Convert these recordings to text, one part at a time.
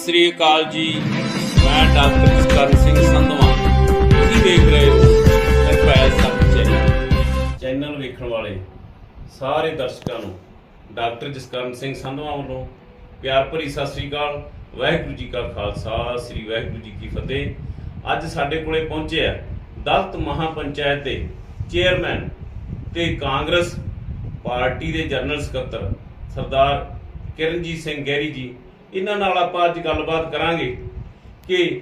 ਸਤਿ ਸ੍ਰੀ ਅਕਾਲ ਜੀ। ਮੈਂ ਡਾਕਟਰ ਕਰਨ ਸਿੰਘ ਸੰਧਵਾ। ਤੁਸੀਂ ਦੇਖ ਰਹੇ ਹੋ ਨਿਰਭੈ ਸੱਚ ਚੈਨਲ। ਚੈਨਲ ਵੇਖਣ ਵਾਲੇ ਸਾਰੇ ਦਰਸ਼ਕਾਂ ਨੂੰ ਡਾਕਟਰ ਜਸਕਰਨ ਸਿੰਘ ਸੰਧਵਾ ਵੱਲੋਂ ਪਿਆਰ ਭਰੀ ਸਤਿ ਸ੍ਰੀ ਅਕਾਲ, ਵਾਹਿਗੁਰੂ ਜੀ ਕਾ ਖਾਲਸਾ, ਸ੍ਰੀ ਵਾਹਿਗੁਰੂ ਜੀ ਕੀ ਫਤਿਹ। ਅੱਜ ਸਾਡੇ ਕੋਲੇ ਪਹੁੰਚੇ ਆ ਦਲਤ ਮਹਾਪੰਚਾਇਤ ਦੇ ਚੇਅਰਮੈਨ ਤੇ ਕਾਂਗਰਸ ਪਾਰਟੀ ਦੇ ਜਨਰਲ ਸਕੱਤਰ ਸਰਦਾਰ ਕਿਰਨਜੀਤ ਸਿੰਘ ਗਹਿਰੀ ਜੀ। ਇਹਨਾਂ ਨਾਲ ਆਪਾਂ ਅੱਜ ਗੱਲਬਾਤ ਕਰਾਂਗੇ ਕਿ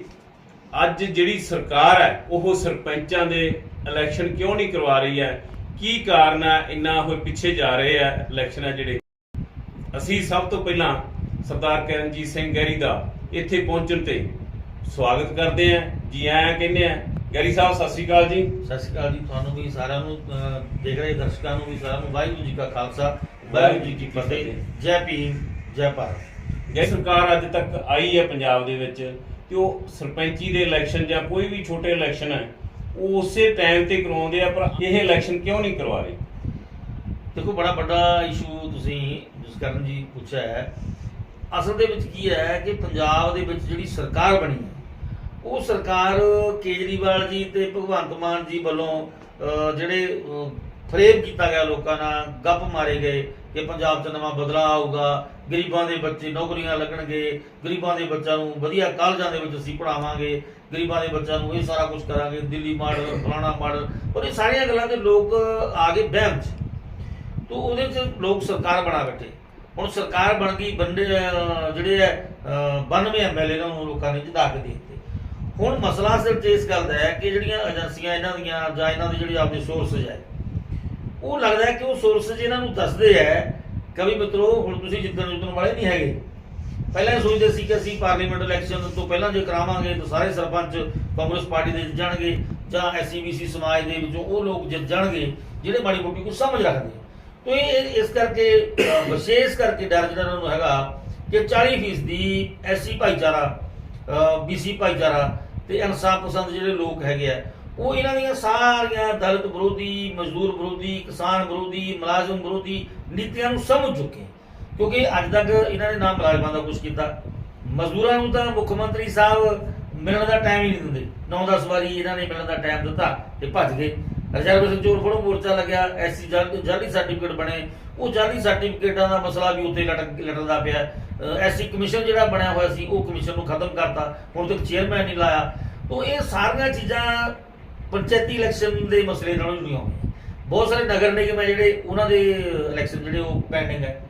ਅੱਜ ਜਿਹੜੀ ਸਰਕਾਰ ਹੈ ਉਹ ਸਰਪੰਚਾਂ ਦੇ ਇਲੈਕਸ਼ਨ ਕਿਉਂ ਨਹੀਂ ਕਰਵਾ ਰਹੀ ਹੈ? ਕੀ ਕਾਰਨ ਹੈ? ਇੰਨਾ ਉਹ ਪਿੱਛੇ ਜਾ ਰਹੇ ਆ ਇਲੈਕਸ਼ਨ ਹੈ ਜਿਹੜੇ। ਅਸੀਂ ਸਭ ਤੋਂ ਪਹਿਲਾਂ ਸਰਦਾਰ ਕਿਰਨਜੀਤ ਸਿੰਘ ਗਹਿਰੀ ਦਾ ਇੱਥੇ ਪਹੁੰਚਣ ਤੇ ਸਵਾਗਤ ਕਰਦੇ ਹਾਂ। ਜੀ ਆਇਆਂ ਕਹਿੰਦੇ ਆ ਗਹਿਰੀ ਸਾਹਿਬ ਸਤਿ ਸ਼੍ਰੀ ਅਕਾਲ ਜੀ। ਸਤਿ ਸ਼੍ਰੀ ਅਕਾਲ ਜੀ। ਤੁਹਾਨੂੰ ਵੀ ਸਾਰਿਆਂ ਨੂੰ ਦੇਖ ਰਹੇ ਦਰਸ਼ਕਾਂ ਨੂੰ ਵੀ ਸਾਰਿਆਂ ਨੂੰ ਵਾਹਿਗੁਰੂ ਜੀ ਕਾ ਖਾਲਸਾ ਵਾਹਿਗੁਰੂ ਜੀ ਕੀ ਫਤਿਹ। ਜੈ ਭੀਮ ਜੈ ਭਾਰਤ। ਜੇ ਸਰਕਾਰ ਅੱਜ ਤੱਕ ਆਈ ਹੈ ਪੰਜਾਬ ਦੇ ਵਿੱਚ ਤੇ ਉਹ ਸਰਪੰਚੀ ਦੇ ਇਲੈਕਸ਼ਨ ਜਾਂ ਕੋਈ ਵੀ ਛੋਟੇ ਇਲੈਕਸ਼ਨ ਹੈ, ਉਹ ਉਸੇ ਟਾਈਮ ਤੇ ਕਰਵਾਉਂਦੇ ਆ, ਪਰ ਇਹ ਇਲੈਕਸ਼ਨ ਕਿਉਂ ਨਹੀਂ ਕਰਵਾ ਰਹੇ? ਦੇਖੋ, ਬੜਾ ਵੱਡਾ ਇਸ਼ੂ ਤੁਸੀਂ ਜਸਕਰਨ ਜੀ ਪੁੱਛਿਆ ਹੈ, ਅਸਲ ਦੇ ਵਿੱਚ ਕੀ ਹੈ ਕਿ ਪੰਜਾਬ ਦੇ ਵਿੱਚ ਜਿਹੜੀ ਸਰਕਾਰ ਬਣੀ ਹੈ, ਉਹ ਸਰਕਾਰ ਕੇਜਰੀਵਾਲ ਜੀ ਤੇ ਭਗਵੰਤ ਮਾਨ ਜੀ ਵੱਲੋਂ ਜਿਹੜੇ ਫਰੇਬ ਕੀਤਾ ਗਿਆ ਲੋਕਾਂ ਨਾਲ ਗੱਪ ਮਾਰੇ ਗਏ ਕਿ ਪੰਜਾਬ 'ਚ ਨਵਾਂ ਬਦਲਾਅ ਆਊਗਾ ਗਰੀਬਾਂ ਦੇ ਬੱਚੇ ਨੌਕਰੀਆਂ ਲੱਗਣਗੇ ਗਰੀਬਾਂ ਦੇ ਬੱਚਿਆਂ ਨੂੰ ਵਧੀਆ ਕਾਲਜਾਂ ਦੇ ਵਿੱਚ ਅਸੀਂ ਪੜਾਵਾਂਗੇ ਗਰੀਬਾਂ ਦੇ ਬੱਚਿਆਂ ਨੂੰ ਇਹ ਸਾਰਾ ਕੁਝ ਕਰਾਂਗੇ ਦਿੱਲੀ ਮਾਡਲ ਫਲਾਣਾ ਮਾਡਲ ਔਰ ਇਹ ਸਾਰੀਆਂ ਗੱਲਾਂ ਦੇ ਲੋਕ ਆ ਗਏ ਵਹਿਮ 'ਚ। ਤੋ ਉਹਦੇ 'ਚ ਲੋਕ ਸਰਕਾਰ ਬਣਾ ਬੈਠੇ। ਹੁਣ ਸਰਕਾਰ ਬਣ ਗਈ ਬੰਦੇ ਜਿਹੜੇ ਹੈ ਅਹ, 92 ਐਮਐਲਏ ਨੂੰ ਲੋਕਾਂ ਨੇ ਜਿਤਾ ਕੇ ਦੇ ਦਿੱਤੇ। ਹੁਣ ਮਸਲਾ ਸਿਰਫ ਇਸ ਗੱਲ ਦਾ ਹੈ ਕਿ ਜਿਹੜੀਆਂ ਏਜੰਸੀਆਂ ਇਹਨਾਂ ਦੀਆਂ ਜਾਂ ਇਹਨਾਂ ਦੇ ਜਿਹੜੇ ਆਪਦੇ ਸੋਰਸਸ ਹੈ ਉਹ ਲੱਗਦਾ ਹੈ ਕਿ ਉਹ ਸੋਰਸ ਇਹਨਾਂ ਨੂੰ ਦੱਸਦੇ ਹੈ, ਕਵੀ ਮਿੱਤਰੋ, ਹੁਣ ਤੁਸੀਂ ਜਿੱਦਣ ਜਿੱਦਣ ਵਾਲੇ ਨਹੀਂ ਹੈਗੇ। ਪਹਿਲਾਂ ਇਹ ਸੋਚਦੇ ਸੀ ਕਿ ਅਸੀਂ ਪਾਰਲੀਮੈਂਟ ਇਲੈਕਸ਼ਨ ਤੋਂ ਪਹਿਲਾਂ ਜੇ ਕਰਾਵਾਂਗੇ ਤਾਂ ਸਾਰੇ ਸਰਪੰਚ ਕਾਂਗਰਸ ਪਾਰਟੀ ਦੇ ਜਾਣਗੇ ਜਾਂ ਐਸਸੀਬੀਸੀ ਸਮਾਜ ਦੇ ਵਿੱਚੋਂ ਉਹ ਲੋਕ ਜਿੱਤ ਜਾਣਗੇ, ਜਿਹੜੇ ਮਾੜੀ ਮੋਟੀ ਕੁਝ ਸਮਝ ਰੱਖਦੇ ਤੋ ਇਹ ਇਸ ਕਰਕੇ ਵਿਸ਼ੇਸ਼ ਕਰਕੇ ਡਰ ਜਿਹੜਾ ਉਹਨਾਂ ਨੂੰ ਹੈਗਾ ਕਿ 40% ਦੀ ਐਸਸੀ ਭਾਈਚਾਰਾ ਬੀਸੀ ਭਾਈਚਾਰਾ ਤੇ ਇਨਸਾਫ ਪਸੰਦ ਜਿਹੜੇ ਲੋਕ ਹੈਗੇ ਆ ਉਹ ਇਹਨਾਂ ਦੀਆਂ ਸਾਰੀਆਂ ਦਲਿਤ ਵਿਰੋਧੀ, ਮਜ਼ਦੂਰ ਵਿਰੋਧੀ, ਕਿਸਾਨ ਵਿਰੋਧੀ, ਮੁਲਾਜ਼ਮ ਵਿਰੋਧੀ ਨੀਤੀਆਂ ਨੂੰ ਸਮਝ ਚੁੱਕੇ ਕਿਉਂਕਿ ਅੱਜ ਤੱਕ ਇਹਨਾਂ ਨੇ ਨਾ ਮੁਲਾਜ਼ਮਾਂ ਦਾ ਕੁਝ ਕੀਤਾ। ਮਜ਼ਦੂਰਾਂ ਨੂੰ ਤਾਂ ਮੁੱਖ ਮੰਤਰੀ ਸਾਹਿਬ ਮਿਲਣ ਦਾ ਟਾਈਮ ਹੀ ਨਹੀਂ ਦਿੰਦੇ। 9-10 ਵਾਰੀ ਇਹਨਾਂ ਨੇ ਮਿਲਣ ਦਾ ਟਾਈਮ ਦਿੱਤਾ ਤੇ ਭੱਜ ਗਏ। ਰਿਜ਼ਰਵੇਸ਼ਨ ਚੋਰ ਫੜੋ ਮੋਰਚਾ ਲੱਗਿਆ, ਐਸਸੀ ਜਾਲੀ ਸਰਟੀਫਿਕੇਟ ਬਣੇ। ਉਹ ਜਾਲੀ ਸਰਟੀਫਿਕੇਟਾਂ ਦਾ ਮਸਲਾ ਵੀ ਉੱਤੇ ਲਟਕ ਲਟਦਾ ਪਿਆ। ਐਸਸੀ ਕਮਿਸ਼ਨ ਜਿਹੜਾ ਬਣਿਆ ਹੋਇਆ ਸੀ, ਉਹ ਕਮਿਸ਼ਨ ਨੂੰ ਖਤਮ ਕਰਤਾ। ਹੁਣ ਤੱਕ ਚੇਅਰਮੈਨ ਨਹੀਂ ਲਾਇਆ। ਤੋਂ ਇਹ ਸਾਰੀਆਂ ਚੀਜ਼ਾਂ ਪੰਚਾਇਤੀ ਇਲੈਕਸ਼ਨ ਦੇ ਮਸਲੇ ਨਾਲ ਜੁੜੀਆਂ ਹੋਈਆਂ ਬਹੁਤ ਸਾਰੇ ਨਗਰ ਨਿਗਮ ਹੈ ਜਿਹੜੇ, ਉਹਨਾਂ ਦੇ ਇਲੈਕਸ਼ਨ ਜਿਹੜੇ ਉਹ ਪੈਂਡਿੰਗ ਹੈ।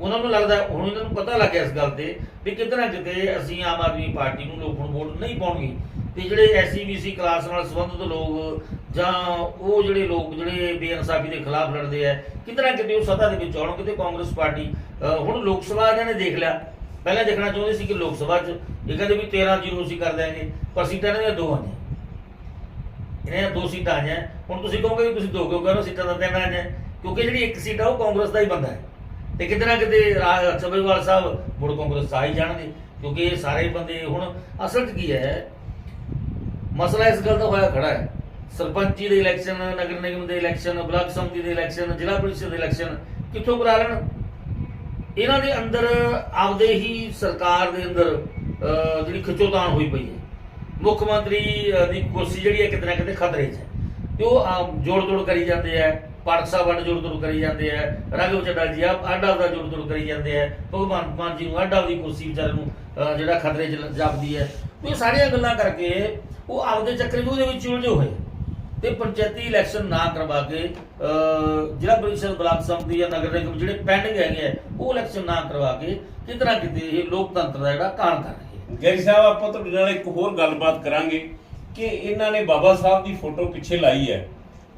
ਉਹਨਾਂ ਨੂੰ ਲੱਗਦਾ, ਹੁਣ ਇਹਨਾਂ ਨੂੰ ਪਤਾ ਲੱਗ ਗਿਆ ਇਸ ਗੱਲ ਤੇ ਵੀ ਕਿਤੇ ਨਾ ਕਿਤੇ ਅਸੀਂ ਆਮ ਆਦਮੀ ਪਾਰਟੀ ਨੂੰ ਲੋਕ ਹੁਣ ਵੋਟ ਨਹੀਂ ਪਾਉਣਗੇ। ਤੇ ਜਿਹੜੇ ਐਸਸੀਬੀਸੀ ਕਲਾਸ ਨਾਲ ਸੰਬੰਧਿਤ ਲੋਕ ਜਾਂ ਉਹ ਜਿਹੜੇ ਲੋਕ ਜਿਹੜੇ ਬੇਇਨਸਾਫੀ ਦੇ ਖਿਲਾਫ ਲੜਦੇ ਆ, ਕਿਤੇ ਨਾ ਕਿਤੇ ਉਹ ਸੱਤਾ ਦੇ ਵਿੱਚ ਆਉਣ ਕਿਤੇ ਕਾਂਗਰਸ ਪਾਰਟੀ ਹੁਣ ਲੋਕ ਸਭਾ ਇਹਨਾਂ ਨੇ ਦੇਖ ਲਿਆ। ਪਹਿਲਾਂ ਦੇਖਣਾ ਚਾਹੁੰਦੇ ਸੀ ਕਿ ਲੋਕ ਸਭਾ 'ਚ ਇਹ ਕਹਿੰਦੇ ਵੀ 13 ਜ਼ੀਰੋ ਅਸੀਂ ਕਰ ਦਿਆਂਗੇ, ਪਰ ਸੀਟਾਂ ਇਹਨਾਂ ਦੀਆਂ ਦੋ ਆਈਆਂ। ਇਹਨਾਂ ਦੀਆਂ ਦੋ ਸੀਟਾਂ ਆਈਆਂ। ਹੁਣ ਤੁਸੀਂ ਕਹੋਗੇ ਵੀ ਤੁਸੀਂ ਦੋ ਕਿਉਂ ਕਰੋ ਸੀਟਾਂ ਦਾ ਤਿੰਨ ਆਈਆਂ ਕਿਉਂਕਿ ਜਿਹੜੀ ਇੱਕ ਸੀਟ ਆ, ਉਹ ਕਾਂਗਰਸ ਦਾ ਹੀ ਬੰਦਾ ਹੈ। ਤੇ ਕਿਤੇ ਨਾ ਕਿਤੇ ਰਾ- ਸਭੇਵਾਲ ਸਾਹਿਬ ਮੁੜ ਕਾਂਗਰਸ ਆ ਹੀ ਜਾਣਗੇ। ਕਿਉਂਕਿ ਇਹ ਸਾਰੇ ਬੰਦੇ ਹੁਣ ਅਸਲ 'ਚ ਕੀ ਹੈ, ਮਸਲਾ ਇਸ ਗੱਲ ਦਾ ਹੋਇਆ ਖੜਾ ਹੈ। ਸਰਪੰਚੀ ਦੇ ਇਲੈਕਸ਼ਨ, ਨਗਰ ਨਿਗਮ ਦੇ ਇਲੈਕਸ਼ਨ, ਬਲਾਕ ਸੰਮਤੀ ਦੇ ਇਲੈਕਸ਼ਨ, ਜ਼ਿਲ੍ਹਾ ਪ੍ਰੀਸ਼ਦ ਦੇ ਇਲੈਕਸ਼ਨ ਕਿੱਥੋਂ ਕਰਾ ਲੈਣ? ਇਹਨਾਂ ਦੇ ਅੰਦਰ ਆਪਦੇ ਹੀ ਸਰਕਾਰ ਦੇ ਅੰਦਰ ਜਿਹੜੀ ਖਿੱਚੋਤਾਣ ਹੋਈ ਪਈ ਹੈ। ਮੁੱਖ ਮੰਤਰੀ ਦੀ ਕੁਰਸੀ ਜਿਹੜੀ ਹੈ ਕਿਤੇ ਨਾ ਕਿਤੇ ਖਤਰੇ 'ਚ ਹੈ। ਤੇ ਉਹ ਆਮ ਜੋੜ ਤੋੜ ਕਰੀ ਜਾਂਦੇ ਆ ਪਾਰਕ ਸਾਹਿਬ ਵੱਡ ਜੋੜ ਤੋੜ ਕਰੀ ਜਾਂਦੇ ਆ ਰਾਘਵ ਚੱਡਾ ਜੀ ਆ ਆਡਾ ਦਾ ਜੋੜ ਤੋੜ ਕਰੀ ਜਾਂਦੇ ਆ ਭਗਵੰਤ ਮਾਨ ਜੀ ਨੂੰ ਆਡਾ ਦੀ ਕੁਰਸੀ ਵਿਚਾਰੇ ਨੂੰ ਜਿਹੜਾ ਖਤਰੇ 'ਚ ਜਾਪਦੀ ਹੈ। ਤੇ ਇਹ ਸਾਰੀਆਂ ਗੱਲਾਂ ਕਰਕੇ ਉਹ ਆਪਦੇ ਚੱਕਰ 'ਚ ਉਹਦੇ ਵਿੱਚ ਉਲਝੇ ਹੋਏ। ਤੇ ਪੰਚਾਇਤੀ ਇਲੈਕਸ਼ਨ ਨਾ ਕਰਵਾ ਕੇ ਜ਼ਿਲ੍ਹਾ ਪ੍ਰੀਸ਼ਦ ਬਲਾਕ ਸੰਮਤੀ ਜਾਂ ਨਗਰ ਨਿਗਮ ਜਿਹੜੇ ਪੈਂਡਿੰਗ ਹੈਗੇ ਆ ਉਹ ਇਲੈਕਸ਼ਨ ਨਾ ਕਰਵਾ ਕੇ ਕਿਤੇ ਨਾ ਕਿਤੇ ਇਹ ਲੋਕਤੰਤਰ ਦਾ ਜਿਹੜਾ ਕਾਣ ਕਰ ਗੈਰੀ ਸਾਹਿਬ, ਆਪਾਂ ਤੁਹਾਡੇ ਨਾਲ ਇੱਕ ਹੋਰ ਗੱਲਬਾਤ ਕਰਾਂਗੇ ਕਿ ਇਹਨਾਂ ਨੇ ਬਾਬਾ ਸਾਹਿਬ ਦੀ ਫੋਟੋ ਪਿੱਛੇ ਲਾਈ ਹੈ।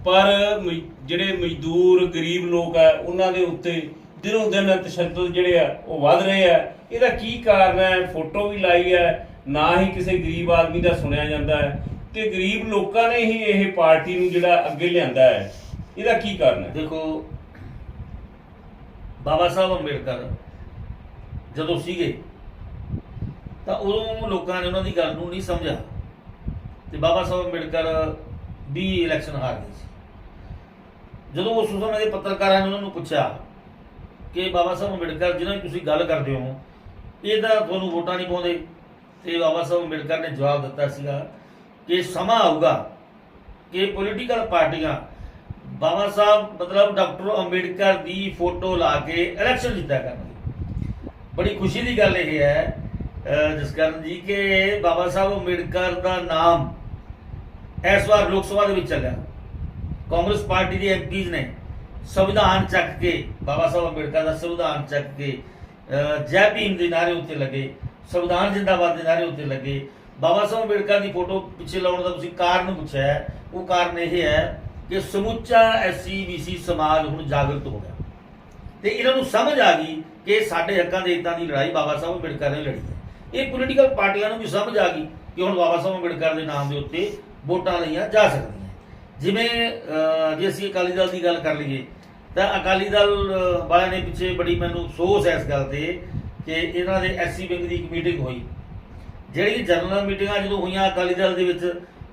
ਪਰ ਮ- ਜਿਹੜੇ ਮਜ਼ਦੂਰ, ਗਰੀਬ ਲੋਕ ਆ ਉਹਨਾਂ ਦੇ ਉੱਤੇ ਦਿਨੋਂ ਦਿਨ ਤਸ਼ੱਦਦ ਜਿਹੜੇ ਆ, ਉਹ ਵੱਧ ਰਹੇ ਆ। ਇਹਦਾ ਕੀ ਕਾਰਨ ਹੈ? ਫੋਟੋ ਵੀ ਲਾਈ ਹੈ, ਨਾ ਹੀ ਕਿਸੇ ਗਰੀਬ ਆਦਮੀ ਦਾ ਸੁਣਿਆ ਜਾਂਦਾ ਹੈ। ਤੇ ਗਰੀਬ ਲੋਕਾਂ ਨੇ ਹੀ ਇਹ ਪਾਰਟੀ ਨੂੰ ਜਿਹੜਾ ਅੱਗੇ ਲਿਆਂਦਾ ਹੈ। ਇਹਦਾ ਕੀ ਕਾਰਨ ਹੈ? ਦੇਖੋ, ਬਾਬਾ ਸਾਹਿਬ ਅੰਬੇਡਕਰ ਜਦੋਂ ਸੀਗੇ ਤਾਂ ਉਦੋਂ ਲੋਕਾਂ ਨੇ ਉਹਨਾਂ ਦੀ ਗੱਲ ਨੂੰ ਨਹੀਂ ਸਮਝਿਆ। ਤੇ ਬਾਬਾ ਸਾਹਿਬ ਅੰਬੇਡਕਰ ਵੀ ਇਲੈਕਸ਼ਨ ਹਾਰ ਗਏ ਸੀ। ਜਦੋਂ ਉਸ ਸਮੇਂ ਦੇ ਪੱਤਰਕਾਰਾਂ ਨੇ ਉਹਨਾਂ ਨੂੰ ਪੁੱਛਿਆ ਕਿ ਬਾਬਾ ਸਾਹਿਬ ਅੰਬੇਡਕਰ ਜਿਹਨਾਂ ਦੀ ਤੁਸੀਂ ਗੱਲ ਕਰਦੇ ਹੋ, ਇਹ ਤਾਂ ਤੁਹਾਨੂੰ ਵੋਟਾਂ ਨਹੀਂ ਪਾਉਂਦੇ। ਤੇ ਬਾਬਾ ਸਾਹਿਬ ਅੰਬੇਡਕਰ ਨੇ ਜਵਾਬ ਦਿੱਤਾ ਸੀਗਾ ਕਿ ਸਮਾਂ ਆਊਗਾ ਕਿ ਪੋਲੀਟੀਕਲ ਪਾਰਟੀਆਂ, ਬਾਬਾ ਸਾਹਿਬ ਮਤਲਬ ਡਾਕਟਰ ਅੰਬੇਡਕਰ ਦੀ ਫੋਟੋ ਲਾ ਕੇ ਇਲੈਕਸ਼ਨ ਜਿੱਤਿਆ ਕਰਨਗੇ। ਬੜੀ ਖੁਸ਼ੀ ਦੀ ਗੱਲ ਇਹ ਹੈ ਜਸਕਰਨ ਜੀ ਕਿ ਬਾਬਾ ਸਾਹਿਬ ਅੰਬੇਡਕਰ ਦਾ ਨਾਮ ਇਸ ਵਾਰ ਲੋਕ ਸਭਾ ਦੇ ਵਿੱਚ ਚੱਲਿਆ। ਕਾਂਗਰਸ ਪਾਰਟੀ ਦੇ ਐਮਪੀਜ਼ ਨੇ ਸੰਵਿਧਾਨ ਚੱਕ ਕੇ, ਬਾਬਾ ਸਾਹਿਬ ਅੰਬੇਡਕਰ ਦਾ ਸੰਵਿਧਾਨ ਚੱਕ ਕੇ ਜੈ ਭੀਮ ਦੇ ਨਾਰੇ ਉੱਤੇ ਲੱਗੇ, ਸੰਵਿਧਾਨ ਜਿੰਦਾਬਾਦ ਦੇ ਨਾਰੇ ਉੱਤੇ ਲੱਗੇ। ਬਾਬਾ ਸਾਹਿਬ ਅੰਬੇਡਕਰ ਦੀ ਫੋਟੋ ਪਿੱਛੇ ਲਾਉਣ ਦਾ ਤੁਸੀਂ ਕਾਰਨ ਪੁੱਛਿਆ ਉਹ ਕਾਰਨ ਇਹ ਹੈ ਕਿ ਸਮੁੱਚਾ ਐਸਸੀ ਬੀਸੀ ਸਮਾਜ ਹੁਣ ਜਾਗਰੂਕ ਹੋ ਗਿਆ। ਤੇ ਇਹਨਾਂ ਨੂੰ ਸਮਝ ਆ ਗਈ ਕਿ ਸਾਡੇ ਹੱਕਾਂ ਦੇ ਹਿੱਤਾਂ ਦੀ ਲੜਾਈ ਬਾਬਾ ਸਾਹਿਬ ਅੰਬੇਡਕਰ ਨੇ ਲੜੀ ਹੈ। ਇਹ ਪੋਲੀਟੀਕਲ ਪਾਰਟੀਆਂ ਨੂੰ ਵੀ ਸਮਝ ਆ ਗਈ ਕਿ ਹੁਣ ਬਾਬਾ ਸਾਹਿਬ ਅੰਬੇਡਕਰ ਦੇ ਨਾਮ ਦੇ ਉੱਤੇ ਵੋਟਾਂ ਲਈਆਂ ਜਾ ਸਕਦੀਆਂ। ਜਿਵੇਂ ਜੇ ਅਸੀਂ ਅਕਾਲੀ ਦਲ ਦੀ ਗੱਲ ਕਰ ਲਈਏ, ਤਾਂ ਅਕਾਲੀ ਦਲ ਵਾਲਿਆਂ ਨੇ ਪਿੱਛੇ ਬੜੀ ਮੈਨੂੰ ਅਫਸੋਸ ਹੈ ਇਸ ਗੱਲ ਤੇ ਕਿ ਇਹਨਾਂ ਦੇ ਐਸਸੀ ਵਿੰਗ ਦੀ ਇੱਕ ਮੀਟਿੰਗ ਹੋਈ। ਜਿਹੜੀ ਜਨਰਲ ਮੀਟਿੰਗਾਂ ਜਦੋਂ ਹੋਈਆਂ ਅਕਾਲੀ ਦਲ ਦੇ ਵਿੱਚ,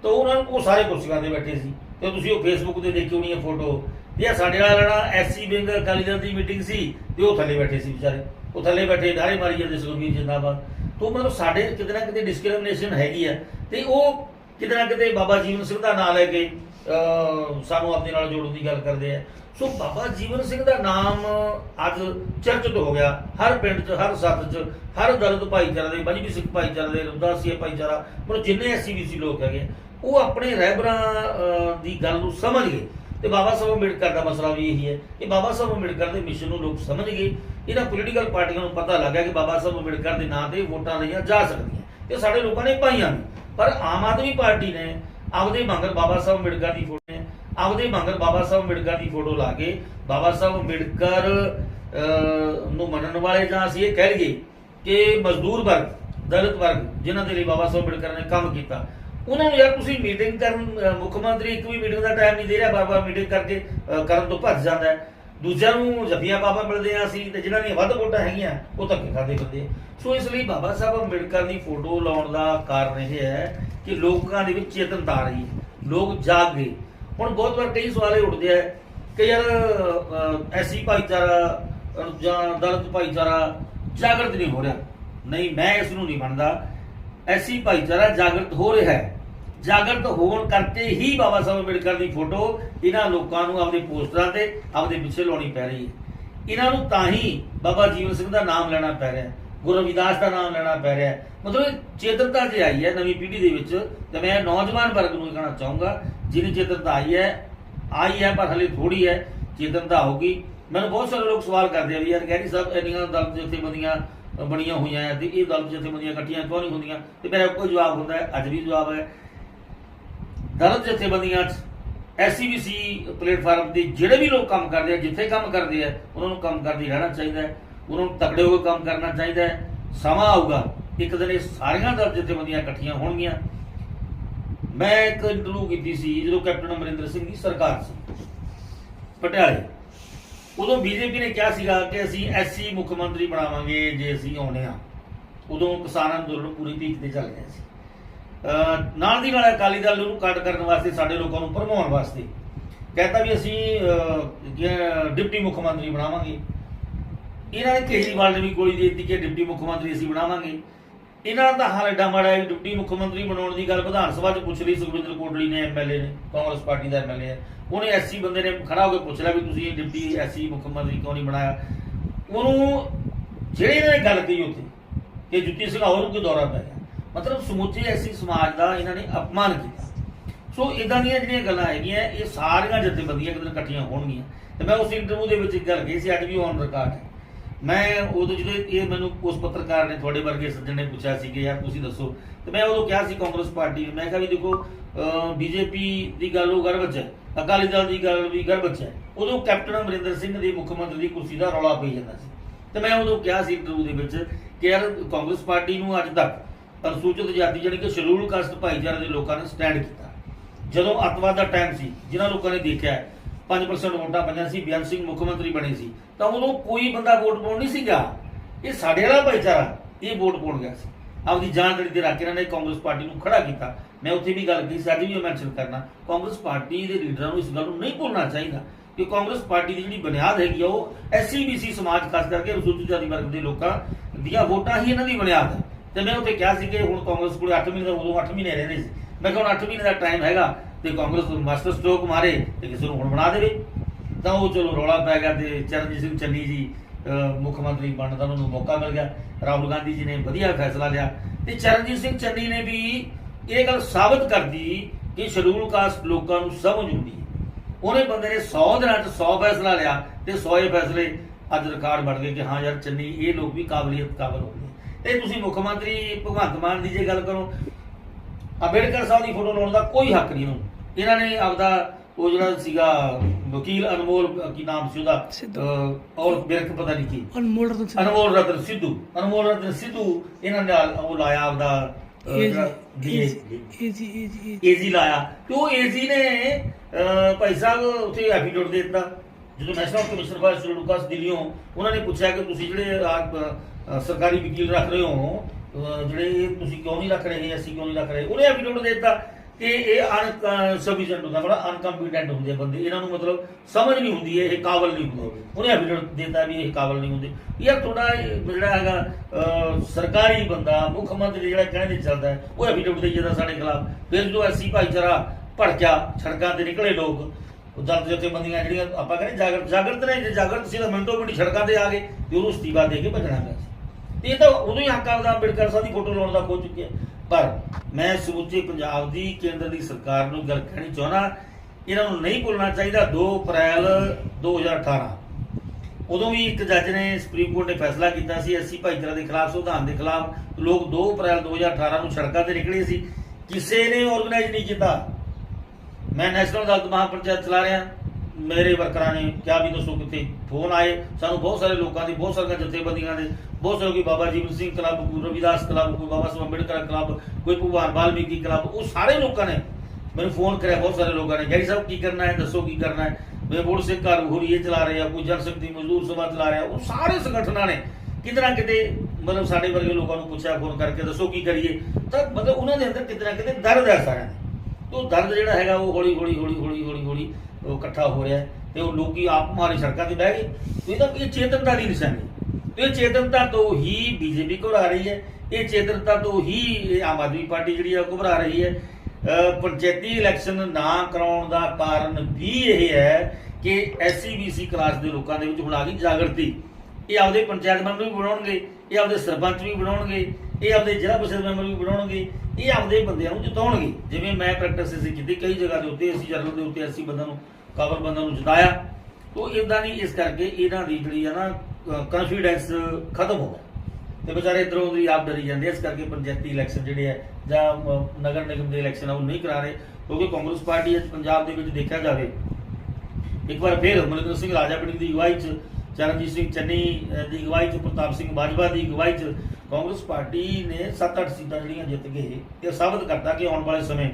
ਤਾਂ ਉਹਨਾਂ ਨੂੰ ਉਹ ਸਾਰੇ ਕੁਰਸੀਆਂ ਤੇ ਬੈਠੇ ਸੀ। ਤੇ ਤੁਸੀਂ ਉਹ ਫੇਸਬੁੱਕ ਤੇ ਦੇਖੀ ਹੋਣੀ ਹੈ ਫੋਟੋ। ਤੇ ਇਹ ਸਾਡੇ ਵਾਲਾ ਜਿਹੜਾ ਐਸਸੀ ਵਿੰਗ ਅਕਾਲੀ ਦਲ ਦੀ ਮੀਟਿੰਗ ਸੀ, ਤੇ ਉਹ ਥੱਲੇ ਬੈਠੇ ਸੀ ਵਿਚਾਰੇ। ਉਹ ਥੱਲੇ ਬੈਠੇ ਨਾਰੇ ਮਾਰੀ ਜਾਂਦੇ ਸੁਖਬੀਰ ਜਿੰਦਾਬਾਦ। ਤੋਂ ਮਤਲਬ ਸਾਡੇ ਕਿਤੇ ਨਾ ਕਿਤੇ ਡਿਸਕ੍ਰਿਮੀਨੇਸ਼ਨ ਹੈਗੀ ਆ। ਤੇ ਉਹ ਕਿਤੇ ਨਾ ਕਿਤੇ ਬਾਬਾ ਜੀਵਨ ਸਿੰਘ ਦਾ ਨਾਮ ਲੈ ਕੇ ਸਾਨੂੰ ਆਪਣੇ ਨਾਲ ਜੋੜਨ ਦੀ ਗੱਲ ਕਰਦੇ ਆ। ਸੋ ਬਾਬਾ ਜੀਵਨ ਸਿੰਘ ਦਾ ਨਾਮ ਅੱਜ ਚਰਚਿਤ ਹੋ ਗਿਆ। ਹਰ ਪਿੰਡ 'ਚ, ਹਰ ਸੱਤ 'ਚ, ਹਰ ਦਲਿਤ ਭਾਈਚਾਰੇ ਦੇ ਮਜਬੀ ਸਿੱਖ ਭਾਈਚਾਰੇ ਦੇ ਰਮਦਾਸੀਆ ਭਾਈਚਾਰਾ ਮਤਲਬ ਜਿੰਨੇ ਐਸਸੀਬੀਸੀ ਲੋਕ ਹੈਗੇ, ਉਹ ਆਪਣੇ ਰਹਿਬਰਾਂ ਦੀ ਗੱਲ ਨੂੰ ਸਮਝ ਗਏ। ਤੇ ਬਾਬਾ ਸਾਹਿਬ ਅੰਬੇਡਕਰ ਦਾ ਮਸਲਾ ਵੀ ਇਹੀ ਹੈ ਕਿ ਬਾਬਾ ਸਾਹਿਬ ਅੰਬੇਡਕਰ ਦੇ ਮਿਸ਼ਨ ਨੂੰ ਲੋਕ ਸਮਝ ਗਏ, ਇਹਨਾਂ ਪੋਲੀਟੀਕਲ ਪਾਰਟੀਆਂ ਨੂੰ ਪਤਾ ਲੱਗਾ ਕਿ ਬਾਬਾ ਸਾਹਿਬ ਅੰਬੇਡਕਰ ਦੇ ਨਾਂ ਤੇ ਵੋਟਾਂ ਲਈਆਂ ਜਾ ਸਕਦੀਆਂ। ਤੇ ਸਾਡੇ ਲੋਕਾਂ ਨੇ ਪਾਈਆਂ ਪਰ ਆਮ ਆਦਮੀ ਪਾਰਟੀ ਨੇ ਆਪਦੇ ਮੰਗਰ ਬਾਬਾ ਸਾਹਿਬ ਅੰਬੇਡਕਰ ਦੀ ਫੋਟੋ ਨੇ, ਆਪਦੇ ਮੰਗਰ ਬਾਬਾ ਸਾਹਿਬ ਅੰਬੇਡਕਰ ਦੀ ਫੋਟੋ ਲਾ ਕੇ ਬਾਬਾ ਸਾਹਿਬ ਅੰਬੇਡਕਰ ਨੂੰ ਮੰਨਣ ਵਾਲੇ ਜਾਂ ਅਸੀਂ ਇਹ ਕਹਿ ਲਈਏ ਕਿ ਮਜ਼ਦੂਰ ਵਰਗ, ਦਲਿਤ ਵਰਗ, ਜਿਨ੍ਹਾਂ ਦੇ ਲਈ ਬਾਬਾ ਸਾਹਿਬ ਅੰਬੇਡਕਰ ਨੇ ਕੰਮ ਕੀਤਾ ਉਹਨਾਂ ਨੂੰ ਯਾਰ ਤੁਸੀਂ ਮੀਟਿੰਗ ਕਰਨ ਮੁੱਖ ਮੰਤਰੀ ਇੱਕ ਵੀ ਮੀਟਿੰਗ ਦਾ ਟਾਈਮ ਨਹੀਂ ਦੇ ਰਿਹਾ ਬਾਰ-ਬਾਰ ਮੀਟਿੰਗ ਕਰਕੇ ਕਰਨ ਤੋਂ ਭੱਜ ਜਾਂਦਾ ਹੈ। ਦੂਜਿਆਂ ਨੂੰ ਜੱਫੀਆਂ ਬਾਬਾ ਮਿਲਦੇ ਆ ਸੀ ਤੇ ਜਿਨ੍ਹਾਂ ਦੀਆਂ ਵੱਧ ਵੋਟਾਂ ਹੈਗੀਆਂ, ਉਹ ਧੱਕੇ ਖਾਦੇ ਬੰਦੇ ਸੋ ਇਸ ਲਈ ਬਾਬਾ ਸਾਹਿਬ ਅੰਬੇਡਕਰ ਦੀ ਫੋਟੋ ਲਾਉਣ ਦਾ ਕਾਰਨ ਇਹ ਹੈ ਕਿ ਲੋਕਾਂ ਦੇ ਵਿੱਚ ਚੇਤਨਤਾ ਆ ਰਹੀ ਲੋਕ ਜਾਗ ਗਏ। ਹੁਣ ਬਹੁਤ ਵਾਰ ਕਈ ਸਵਾਲ ਇਹ ਉੱਠਦੇ ਆ ਕਿ ਯਾਰ ਐਸੀ ਭਾਈਚਾਰਾ ਜਾਂ ਦਲਤ ਭਾਈਚਾਰਾ ਜਾਗਰਤ ਨਹੀਂ ਹੋ ਰਿਹਾ। ਨਹੀਂ, ਮੈਂ ਇਸ ਨੂੰ ਨਹੀਂ ਮੰਨਦਾ। ਐਸੀ ਭਾਈਚਾਰਾ ਜਾਗਰਤ ਹੋ ਰਿਹਾ ਹੈ। ਜਾਗਰਤ ਹੋਣ ਕਰਕੇ ਹੀ ਬਾਬਾ ਸਾਹਿਬ ਅੰਬੇਡਕਰ ਦੀ ਫੋਟੋ ਇਹਨਾਂ ਲੋਕਾਂ ਨੂੰ ਆਪਦੇ ਪੋਸਟਰਾਂ ਤੇ ਆਪਦੇ ਪਿੱਛੇ ਲਾਉਣੀ ਪੈ ਰਹੀ ਹੈ। ਇਹਨਾਂ ਨੂੰ ਤਾਂ ਹੀ ਬਾਬਾ ਜੀਵਨ ਸਿੰਘ ਦਾ ਨਾਮ ਲੈਣਾ ਪੈ ਰਿਹਾ ਗੁਰੂ ਰਵਿਦਾਸ ਦਾ ਨਾਮ ਲੈਣਾ ਪੈ ਰਿਹਾ ਮਤਲਬ ਚੇਤਨਤਾ ਜੇ ਆਈ ਹੈ ਨਵੀਂ ਪੀੜ੍ਹੀ ਦੇ ਵਿੱਚ, ਤੇ ਮੈਂ ਨੌਜਵਾਨ ਵਰਗ ਨੂੰ ਇਹ ਕਹਿਣਾ ਚਾਹੂੰਗਾ ਜਿਹਨੇ ਚੇਤਨਤਾ ਆਈ ਹੈ ਆਈ ਹੈ ਪਰ ਹਲੇ ਥੋੜੀ ਹੈ, ਚੇਤਨਤਾ ਹੋਗੀ ਮੈਨੂੰ ਬਹੁਤ ਸਾਰੇ ਲੋਕ ਸਵਾਲ ਕਰਦੇ ਆ ਵੀ ਯਾਰ ਗੈਰੀ ਸਾਹਿਬ, ਇੰਨੀਆਂ ਦਲ ਜਥੇਬੰਦੀਆਂ ਬਣੀਆਂ ਹੋਈਆਂ ਹੈ ਤੇ ਇਹ ਦਲ ਜਥੇਬੰਦੀਆਂ ਇਕੱਠੀਆਂ ਕਿਉਂ ਨਹੀਂ ਹੁੰਦੀਆਂ? ਤੇ ਮੇਰਾ ਇੱਕੋ ਜਵਾਬ ਹੁੰਦਾ ਹੈ, ਅੱਜ ਵੀ ਜਵਾਬ ਹੈ। ਦਲਿਤ ਜਥੇਬੰਦੀਆਂ 'ਚ ਐਸਸੀਬੀਸੀ ਪਲੇਟਫਾਰਮ ਤੇ ਜਿਹੜੇ ਵੀ ਲੋਕ ਕੰਮ ਕਰਦੇ ਆ, ਜਿੱਥੇ ਕੰਮ ਕਰਦੇ ਆ, ਉਹਨਾਂ ਨੂੰ ਕੰਮ ਕਰਦੇ ਰਹਿਣਾ ਚਾਹੀਦਾ ਹੈ। ਉਹਨਾਂ ਨੂੰ ਤਕੜੇ ਹੋ ਕੇ ਕੰਮ ਕਰਨਾ ਚਾਹੀਦਾ ਹੈ। ਸਮਾਂ ਆਊਗਾ, ਇੱਕ ਦਿਨ ਇਹ ਸਾਰੀਆਂ ਦਲਿਤ ਜਥੇਬੰਦੀਆਂ ਇਕੱਠੀਆਂ ਹੋਣਗੀਆਂ। ਮੈਂ ਇੱਕ ਇੰਟਰਵਿਊ ਕੀਤੀ ਸੀ, ਜਦੋਂ ਕੈਪਟਨ ਅਮਰਿੰਦਰ ਸਿੰਘ ਦੀ ਸਰਕਾਰ ਸੀ, ਪਟਿਆਲੇ। ਉਦੋਂ ਬੀਜੇਪੀ ਨੇ ਕਿਹਾ ਸੀਗਾ ਕਿ ਅਸੀਂ ਐਸਸੀ ਮੁੱਖ ਮੰਤਰੀ ਬਣਾਵਾਂਗੇ, ਜੇ ਅਸੀਂ ਆਉਣੇ ਆ। ਉਦੋਂ ਕਿਸਾਨ ਅੰਦੋਲਨ ਪੂਰੀ ਪੀਕ ਤੇ ਚੱਲ ਰਿਹਾ ਸੀ। ਨਾਲ ਦੀ ਨਾਲ ਅਕਾਲੀ ਦਲ ਨੂੰ ਕੱਟ ਕਰਨ ਵਾਸਤੇ ਸਾਡੇ ਲੋਕਾਂ ਨੂੰ ਭਰਮਾਉਣ ਵਾਸਤੇ ਕਹਿੰਦਾ ਵੀ ਅਸੀਂ ਡਿਪਟੀ ਮੁੱਖ ਮੰਤਰੀ ਬਣਾਵਾਂਗੇ। ਇਹਨਾਂ ਨੇ ਕੇਜਰੀਵਾਲ ਨੇ ਵੀ ਗੋਲੀ ਦੇ ਦਿੱਤੀ ਕਿ ਡਿਪਟੀ ਮੁੱਖ ਮੰਤਰੀ ਅਸੀਂ ਬਣਾਵਾਂਗੇ। ਇਹਨਾਂ ਦਾ ਹਾਲ ਐਡਾ ਮਾੜਾ ਹੈ ਡਿਪਟੀ ਮੁੱਖ ਮੰਤਰੀ ਬਣਾਉਣ ਦੀ ਗੱਲ ਵਿਧਾਨ ਸਭਾ 'ਚ ਪੁੱਛ ਲਈ, ਸੁਖਵਿੰਦਰ ਕੋਟਲੀ ਨੇ ਐਮਐਲਏ ਨੇ, ਕਾਂਗਰਸ ਪਾਰਟੀ ਦਾ ਐਮਐਲਏ ਹੈ। ਉਹਨੇ ਐਸਸੀ ਬੰਦੇ ਨੇ ਖੜਾ ਹੋ ਕੇ ਪੁੱਛ ਲਿਆ ਵੀ ਤੁਸੀਂ ਡਿਪਟੀ ਐਸਸੀ ਮੁੱਖ ਮੰਤਰੀ ਕਿਉਂ ਨਹੀਂ ਬਣਾਇਆ? ਉਹਨੂੰ ਜਿਹੜੇ ਇਹਨਾਂ ਨੇ ਗੱਲ ਕਹੀ ਉੱਥੇ ਕਿ ਜੁੱਤੀ ਸਿੰਘ ਹੋਰ ਕੋਈ ਦੌਰਾ ਪੈ ਗਿਆ। ਮਤਲਬ ਸਮੁੱਚੇ ਐਸੀ ਸਮਾਜ ਦਾ ਇਹਨਾਂ ਨੇ ਅਪਮਾਨ ਕੀਤਾ। ਸੋ ਇਦਾਂ ਦੀਆਂ ਜਿਹੜੀਆਂ ਗੱਲਾਂ ਹੈਗੀਆਂ, ਇਹ ਸਾਰੀਆਂ ਜਥੇਬੰਦੀਆਂ ਕਿਤੇ ਇਕੱਠੀਆਂ ਹੋਣਗੀਆਂ। ਤੇ ਮੈਂ ਉਸ ਇੰਟਰਵਿਊ ਦੇ ਵਿੱਚ ਗੱਲ ਕਹੀ ਸੀ, ਅੱਜ ਵੀ ਔਨ ਰਿਕਾਰਡ ਹੈ। ਮੈਂ ਉਦੋਂ ਜਦੋਂ ਇਹ ਮੈਨੂੰ ਉਸ ਪੱਤਰਕਾਰ ਨੇ ਤੁਹਾਡੇ ਵਰਗੇ ਸੱਜਣ ਨੇ ਪੁੱਛਿਆ ਸੀ ਕਿ ਯਾਰ ਤੁਸੀਂ ਦੱਸੋ, ਤੇ ਮੈਂ ਉਦੋਂ ਕਿਹਾ ਸੀ ਕਾਂਗਰਸ ਪਾਰਟੀ ਨੂੰ, ਮੈਂ ਕਿਹਾ ਵੀ ਦੇਖੋ ਬੀਜੇਪੀ ਦੀ ਗੱਲ ਉਹ ਗਰਭ 'ਚ ਹੈ, ਅਕਾਲੀ ਦਲ ਦੀ ਗੱਲ ਵੀ ਗਰਭ 'ਚ ਹੈ। ਉਦੋਂ ਕੈਪਟਨ ਅਮਰਿੰਦਰ ਸਿੰਘ ਦੀ ਮੁੱਖ ਮੰਤਰੀ ਦੀ ਕੁਰਸੀ ਦਾ ਰੌਲਾ ਪਈ ਜਾਂਦਾ ਸੀ। ਤੇ ਮੈਂ ਉਦੋਂ ਕਿਹਾ ਸੀ ਇੰਟਰਵਿਊ ਦੇ ਵਿੱਚ ਕਿ ਯਾਰ ਕਾਂਗਰਸ ਪਾਰਟੀ ਨੂੰ ਅੱਜ ਤੱਕ ਅਨੁਸੂਚਿਤ ਜਾਤੀ ਜਾਨੀ ਕਿ ਸ਼ਡਿਊਲ ਕਾਸਟ ਭਾਈਚਾਰੇ ਦੇ ਲੋਕਾਂ ਨੇ ਸਟੈਂਡ ਕੀਤਾ। ਜਦੋਂ ਅੱਤਵਾਦ ਦਾ ਟਾਈਮ ਸੀ, ਜਿਨ੍ਹਾਂ ਲੋਕਾਂ ਨੇ ਦੇਖਿਆ 5% ਵੋਟਾਂ ਪਈਆਂ ਸੀ, ਬਿਆਨ ਸਿੰਘ ਮੁੱਖ ਮੰਤਰੀ ਬਣੇ ਸੀ, ਤਾਂ ਉਦੋਂ ਕੋਈ ਬੰਦਾ ਵੋਟ ਪਾਉਣ ਨਹੀਂ ਸੀਗਾ। ਇਹ ਸਾਡੇ ਵਾਲਾ ਭਾਈਚਾਰਾ, ਇਹ ਵੋਟ ਪਾਉਣ ਗਿਆ ਸੀ। ਆਪਦੀ ਜਾਣਕਾਰੀ ਦੇ ਰੱਖ ਇਹਨਾਂ ਨੇ ਕਾਂਗਰਸ ਪਾਰਟੀ ਨੂੰ ਖੜਾ ਕੀਤਾ। ਮੈਂ ਉੱਥੇ ਵੀ ਗੱਲ ਕੀਤੀ ਸੀ, ਅੱਜ ਵੀ ਉਹ ਮੈਂਸ਼ਨ ਕਰਨਾ। ਕਾਂਗਰਸ ਪਾਰਟੀ ਦੇ ਲੀਡਰਾਂ ਨੂੰ ਇਸ ਗੱਲ ਨੂੰ ਨਹੀਂ ਭੁੱਲਣਾ ਚਾਹੀਦਾ ਕਿ ਕਾਂਗਰਸ ਪਾਰਟੀ ਦੀ ਜਿਹੜੀ ਬੁਨਿਆਦ ਹੈਗੀ ਆ, ਉਹ ਐਸਸੀਬੀਸੀ ਸਮਾਜ ਖਾਸ ਕਰਕੇ ਅਨੁਸੂਚਿਤ ਜਾਤੀ ਵਰਗ ਦੇ ਲੋਕਾਂ ਦੀਆਂ ਵੋਟਾਂ ਹੀ ਇਹਨਾਂ ਦੀ ਬੁਨਿਆਦ ਹੈ। ਤੇ ਮੈਂ ਉੱਥੇ ਕਿਹਾ ਸੀ ਕਿ ਹੁਣ ਕਾਂਗਰਸ ਕੋਲ 8 ਮਹੀਨੇ ਦਾ ਉਦੋਂ 8 ਮਹੀਨੇ ਰਹਿੰਦੇ ਸੀ। ਮੈਂ ਕਿਹਾ ਹੁਣ 8 ਮਹੀਨੇ ਦਾ ਟਾਈਮ ਹੈਗਾ ਤੇ ਕਾਂਗਰਸ ਮਾਸਟਰ ਸਟ੍ਰੋਕ ਮਾਰੇ ਤੇ ਕਿਸੇ ਨੂੰ ਹੁਣ ਬਣਾ ਦੇਵੇ। ਤਾਂ ਉਹ ਚਲੋ ਰੌਲਾ ਪੈ ਗਿਆ ਤੇ ਚਰਨਜੀਤ ਸਿੰਘ ਚੰਨੀ ਜੀ ਮੁੱਖ ਮੰਤਰੀ ਬਣਨ ਦਾ ਉਹਨਾਂ ਨੂੰ ਮੌਕਾ ਮਿਲ ਗਿਆ। ਰਾਹੁਲ ਗਾਂਧੀ ਜੀ ਨੇ ਵਧੀਆ ਫੈਸਲਾ ਲਿਆ। ਤੇ ਚਰਨਜੀਤ ਸਿੰਘ ਚੰਨੀ ਨੇ ਵੀ ਇਹ ਗੱਲ ਸਾਬਤ ਕਰਦੀ ਕਿ ਸ਼ਡਿਊਲ ਕਾਸਟ ਲੋਕਾਂ ਨੂੰ ਸਮਝ ਹੁੰਦੀ ਹੈ। ਉਹਨੇ ਬੰਦੇ ਨੇ 100 ਦਿਨਾਂ 'ਚ 100 ਫੈਸਲਾ ਲਿਆ ਤੇ 100 ਫੈਸਲੇ ਅੱਜ ਰਿਕਾਰਡ ਬਣ ਗਏ ਕਿ ਹਾਂ ਯਾਰ ਚੰਨੀ, ਇਹ ਲੋਕ ਵੀ ਕਾਬਲੀਅਤ ਕਾਬਲ ਹੋ ਗਏ। ਤੇ ਤੁਸੀਂ ਮੁੱਖ ਮੰਤਰੀ ਭਗਵੰਤ ਮਾਨ ਦੀ ਜੇ ਗੱਲ ਕਰੋ ਅੰਬੇਡਕਰ ਸਾਹਿਬ ਦੀ ਫੋਟੋ ਲਾਉਣ ਦਾ ਕੋਈ ਹੱਕ ਨਹੀਂ ਉਹਨੂੰ। ਇਹਨਾਂ ਨੇ ਆਪਦਾ ਉਹ ਜਿਹੜਾ ਸੀਗਾ ਵਕੀਲ ਅਨਮੋਲ ਕੀ ਨਾਮ ਸੀ ਉਹਦਾ ਔਰ ਬਿਰਖ ਪਤਾ ਨਹੀਂ ਕੀ। ਅਨਮੋਲ ਰਤਨ ਅਨਮੋਲ ਰਤਨ ਸਿੱਧੂ। ਅਨਮੋਲ ਰਤਨ ਸਿੱਧੂ ਇਹਨਾਂ ਨੇ ਉਹ ਲਾਇਆ ਆਪਦਾ ਏਜੀ ਲਾਇਆ। ਤੇ ਉਹ ਏਜੀ ਨੇ ਭਾਈ ਸਾਹਿਬ ਉੱਥੇ ਐਫੀਡੇਵਿਟ ਦੇ ਦਿੱਤਾ। ਜਦੋਂ ਨੈਸ਼ਨਲ ਕਮਿਸ਼ਨ ਫਾਰ ਸਟੂਡੈਂਟਸ ਦਿੱਲੀੋਂ ਉਹਨਾਂ ਨੇ ਪੁੱਛਿਆ ਕਿ ਤੁਸੀਂ ਜਿਹੜੇ ਸਰਕਾਰੀ ਵਕੀਲ ਰੱਖ ਰਹੇ ਹੋ ਜਿਹੜੇ ਇਹ ਤੁਸੀਂ ਕਿਉਂ ਨਹੀਂ ਰੱਖ ਰਹੇ, ਅਸੀਂ ਕਿਉਂ ਨਹੀਂ ਰੱਖ ਰਹੇ? ਉਹਨੇ ਐਫੀਡੇਵਿਟ ਦੇ ਦਿੱਤਾ ਕਿ ਇਹ ਅਨ ਅਨਸਫੀਸ਼ੀਐਂਟ ਹੁੰਦਾ, ਬੜਾ ਅਨਕੰਪੀਟੈਂਟ ਹੁੰਦੇ ਆ ਬੰਦੇ। ਇਹਨਾਂ ਨੂੰ ਮਤਲਬ ਸਮਝ ਨਹੀਂ ਹੁੰਦੀ, ਇਹ ਕਾਬਲ ਨਹੀਂ ਹੁੰਦੇ। ਉਹਨੇ ਐਫੀਡੇਵਿਟ ਦਿੱਤਾ ਵੀ ਇਹ ਕਾਬਲ ਨਹੀਂ ਹੁੰਦੇ। ਯਾਰ ਤੁਹਾਡਾ ਜਿਹੜਾ ਹੈਗਾ ਸਰਕਾਰੀ ਬੰਦਾ, ਮੁੱਖ ਮੰਤਰੀ ਜਿਹੜਾ ਕਹਿੰਦੇ ਚੱਲਦਾ, ਉਹ ਐਫੀਡੇਵਿਟ ਦੇ ਜਾਂਦਾ ਸਾਡੇ ਖਿਲਾਫ। ਫਿਰ ਜਦੋਂ ਐਸੀ ਭਾਈਚਾਰਾ ਭੜਕਿਆ ਸੜਕਾਂ ਤੇ ਨਿਕਲੇ ਲੋਕ ਉਹ ਦਰਦ ਜਥੇਬੰਦੀਆਂ ਜਿਹੜੀਆਂ, ਆਪਾਂ ਕਹਿੰਦੇ ਜਾਗਰਤ ਜਾਗਰਤ ਨੇ, ਜੇ ਜਾਗਰਤ ਸੀ ਤਾਂ ਮਿੰਟੋ ਮਿੰਟ ਸੜਕਾਂ ਤੇ ਆ ਗਏ, ਤੇ ਉਹਨੂੰ ਅਸਤੀਫਾ ਦੇ ਕੇ ਭੱਜਣਾ ਪਿਆ ਸੀ ਇਹ ਤਾਂ ਉਦੋਂ ਹੀ ਹੱਕ ਆਪਦਾ ਅੰਬੇਡਕਰ ਸਾਹਿਬ ਦੀ ਫੋਟੋ ਲਾਉਣ ਦਾ ਖੋ ਚੁੱਕਿਆ। ਪਰ ਮੈਂ ਸਮੁੱਚੇ ਪੰਜਾਬ ਦੀ ਕੇਂਦਰ ਦੀ ਸਰਕਾਰ ਨੂੰ ਗੱਲ ਕਹਿਣੀ ਚਾਹੁੰਦਾ, ਇਹਨਾਂ ਨੂੰ ਨਹੀਂ ਭੁੱਲਣਾ ਚਾਹੀਦਾ। 2 ਅਪ੍ਰੈਲ 2018 ਉਦੋਂ ਵੀ ਇੱਕ ਜੱਜ ਨੇ ਸੁਪਰੀਮ ਕੋਰਟ ਨੇ ਫੈਸਲਾ ਕੀਤਾ ਸੀ ਐਸਸੀ ਭਾਈਚਾਰਾ ਦੇ ਖਿਲਾਫ, ਸੰਵਿਧਾਨ ਦੇ ਖਿਲਾਫ। ਲੋਕ 2 ਅਪ੍ਰੈਲ 2018 ਨੂੰ ਸੜਕਾਂ ਤੇ ਨਿਕਲੇ ਸੀ। ਕਿਸੇ ਨੇ ਆਰਗੇਨਾਈਜ਼ ਨਹੀਂ ਕੀਤਾ। ਮੈਂ ਨੈਸ਼ਨਲ ਅਦਾਲਤ ਮਹਾਪੰਚਾਇਤ ਚਲਾ ਰਿਹਾ। ਮੇਰੇ ਵਰਕਰਾਂ ਨੇ ਕਿਹਾ ਵੀ ਦੱਸੋ ਕਿੱਥੇ ਫੋਨ ਆਏ। ਸਾਨੂੰ ਬਹੁਤ ਸਾਰੇ ਲੋਕਾਂ ਦੀ, ਬਹੁਤ ਸਾਰੀਆਂ ਜਥੇਬੰਦੀਆਂ ਦੇ, ਬਹੁਤ ਸਾਰੇ ਕੋਈ ਬਾਬਾ ਜੀਵਨ ਸਿੰਘ ਕਲੱਬ, ਕੋਈ ਰਵਿਦਾਸ ਕਲੱਬ, ਕੋਈ ਬਾਬਾ ਸਾਹਿਬ ਅੰਬੇਡਕਰ ਕਲੱਬ, ਕੋਈ ਭਗਵਾਨ ਵਾਲਮੀਕੀ ਕਲੱਬ, ਉਹ ਸਾਰੇ ਲੋਕਾਂ ਨੇ ਮੈਨੂੰ ਫੋਨ ਕਰਿਆ, ਬਹੁਤ ਸਾਰੇ ਲੋਕਾਂ ਨੇ। ਗੈਰੀ ਸਾਹਿਬ ਕੀ ਕਰਨਾ ਹੈ? ਦੱਸੋ ਕੀ ਕਰਨਾ ਹੈ? ਮੈਂ ਬੋਲ ਸਿੰਘ ਘਰ ਹੁਰੀਏ ਚਲਾ ਰਹੇ ਆ ਕੋਈ ਜਨ ਸ਼ਕਤੀ ਮਜ਼ਦੂਰ ਸਭਾ ਚਲਾ ਰਿਹਾ, ਉਹ ਸਾਰੇ ਸੰਗਠਨਾਂ ਨੇ ਕਿਤੇ ਨਾ ਕਿਤੇ ਮਤਲਬ ਸਾਡੇ ਵਰਗੇ ਲੋਕਾਂ ਨੂੰ ਪੁੱਛਿਆ, ਫੋਨ ਕਰਕੇ ਦੱਸੋ ਕੀ ਕਰੀਏ? ਤਾਂ ਮਤਲਬ ਉਹਨਾਂ ਦੇ ਅੰਦਰ ਕਿਤੇ ਨਾ ਕਿਤੇ ਦਰਦ ਹੈ ਸਾਰਿਆਂ ਦੇ ਉਹ ਦਰਦ ਜਿਹੜਾ ਹੈਗਾ ਉਹ ਹੌਲੀ ਹੌਲੀ ਹੌਲੀ ਹੌਲੀ ਹੌਲੀ ਹੌਲੀ ਉਹ ਇਕੱਠਾ ਹੋ ਰਿਹਾ ਹੈ ਤੇ ਉਹ ਲੋਕੀ ਆਪ ਮਾਰੇ ਸੜਕਾਂ ਤੇ ਬਹਿ ਗਏ। ਤੇ ਇਹ ਤਾਂ ਇਹ ਚੇਤਨਤਾ ਦੀ ਨਿਸ਼ਾਨੀ ਤੇ ਇਹ ਚੇਤਨਤਾ ਤੋਂ ਹੀ ਬੀਜੇਪੀ ਘਬਰਾ ਰਹੀ ਹੈ। ਇਹ ਚੇਤਨਤਾ ਤੋਂ ਹੀ ਇਹ ਆਮ ਆਦਮੀ ਪਾਰਟੀ ਜਿਹੜੀ ਆ ਉਹ ਘਬਰਾ ਰਹੀ ਹੈ। ਪੰਚਾਇਤੀ ਇਲੈਕਸ਼ਨ ਨਾ ਕਰਾਉਣ ਦਾ ਕਾਰਨ ਵੀ ਇਹ ਹੈ ਕਿ ਐਸਸੀਬੀਸੀ ਕਲਾਸ ਦੇ ਲੋਕਾਂ ਦੇ ਵਿੱਚ ਹੁਣ ਆ ਗਈ ਜਾਗਰਤੀ। ਇਹ ਆਪਦੇ ਪੰਚਾਇਤ ਮੈਂਬਰ ਵੀ ਬਣਾਉਣਗੇ, ਇਹ ਆਪਦੇ ਸਰਪੰਚ ਵੀ ਬਣਾਉਣਗੇ। ਇਹ ਆਪਦੇ ਜ਼ਿਲ੍ਹਾ ਪਰਿਸ਼ਦ ਮੈਂਬਰ ਵੀ ਬਣਾਉਣਗੇ ਇਹ ਆਪਦੇ ਬੰਦਿਆਂ ਨੂੰ ਜਿਤਾਉਣਗੇ। ਜਿਵੇਂ ਮੈਂ ਪ੍ਰੈਕਟਿਸ ਅਸੀਂ ਕੀਤੀ, ਕਈ ਜਗ੍ਹਾ ਦੇ ਉੱਤੇ ਅਸੀਂ ਜਰਨਲ ਦੇ ਉੱਤੇ ਅਸੀਂ ਬੰਦਿਆਂ ਨੂੰ, ਕਾਬਲ ਬੰਦਿਆਂ ਨੂੰ ਜਿਤਾਇਆ। ਤੋਂ ਇਦਾਂ ਨਹੀਂ ਇਸ ਕਰਕੇ ਇਹਨਾਂ ਦੀ ਜਿਹੜੀ ਆ ਨਾ ਕੌਨਫੀਡੈਂਸ ਖਤਮ ਹੋ ਗਿਆ। ਤੇ ਵਿਚਾਰੇ ਇਧਰੋਂ ਦੀ ਆਪ ਡਰੀ ਜਾਂਦੇ ਇਸ ਕਰਕੇ ਪੰਚਾਇਤੀ ਇਲੈਕਸ਼ਨ ਜਿਹੜੇ ਆ, ਜਾਂ ਨਗਰ ਨਿਗਮ ਦੇ ਇਲੈਕਸ਼ਨ ਆ, ਉਹ ਨਹੀਂ ਕਰਾ ਰਹੇ, ਕਿਉਂਕਿ ਕਾਂਗਰਸ ਪਾਰਟੀ ਅੱਜ ਪੰਜਾਬ ਦੇ ਵਿੱਚ ਦੇਖਿਆ ਜਾਵੇ। ਇੱਕ ਵਾਰ ਫਿਰ ਮਨਿੰਦਰ ਸਿੰਘ ਰਾਜਾ ਪਿੰਡ ਦੀ ਅਗਵਾਈ 'ਚ ਚਰਨਜੀਤ ਸਿੰਘ ਚੰਨੀ ਦੀ ਅਗਵਾਈ 'ਚ, ਪ੍ਰਤਾਪ ਸਿੰਘ ਬਾਜਵਾ ਦੀ ਅਗਵਾਈ 'ਚ ਕਾਂਗਰਸ ਪਾਰਟੀ ਨੇ 7-8 ਸੀਟਾਂ ਜਿਹੜੀਆਂ ਜਿੱਤ ਕੇ ਇਹ ਸਾਬਤ ਕਰਤਾ ਕਿ ਆਉਣ ਵਾਲੇ ਸਮੇਂ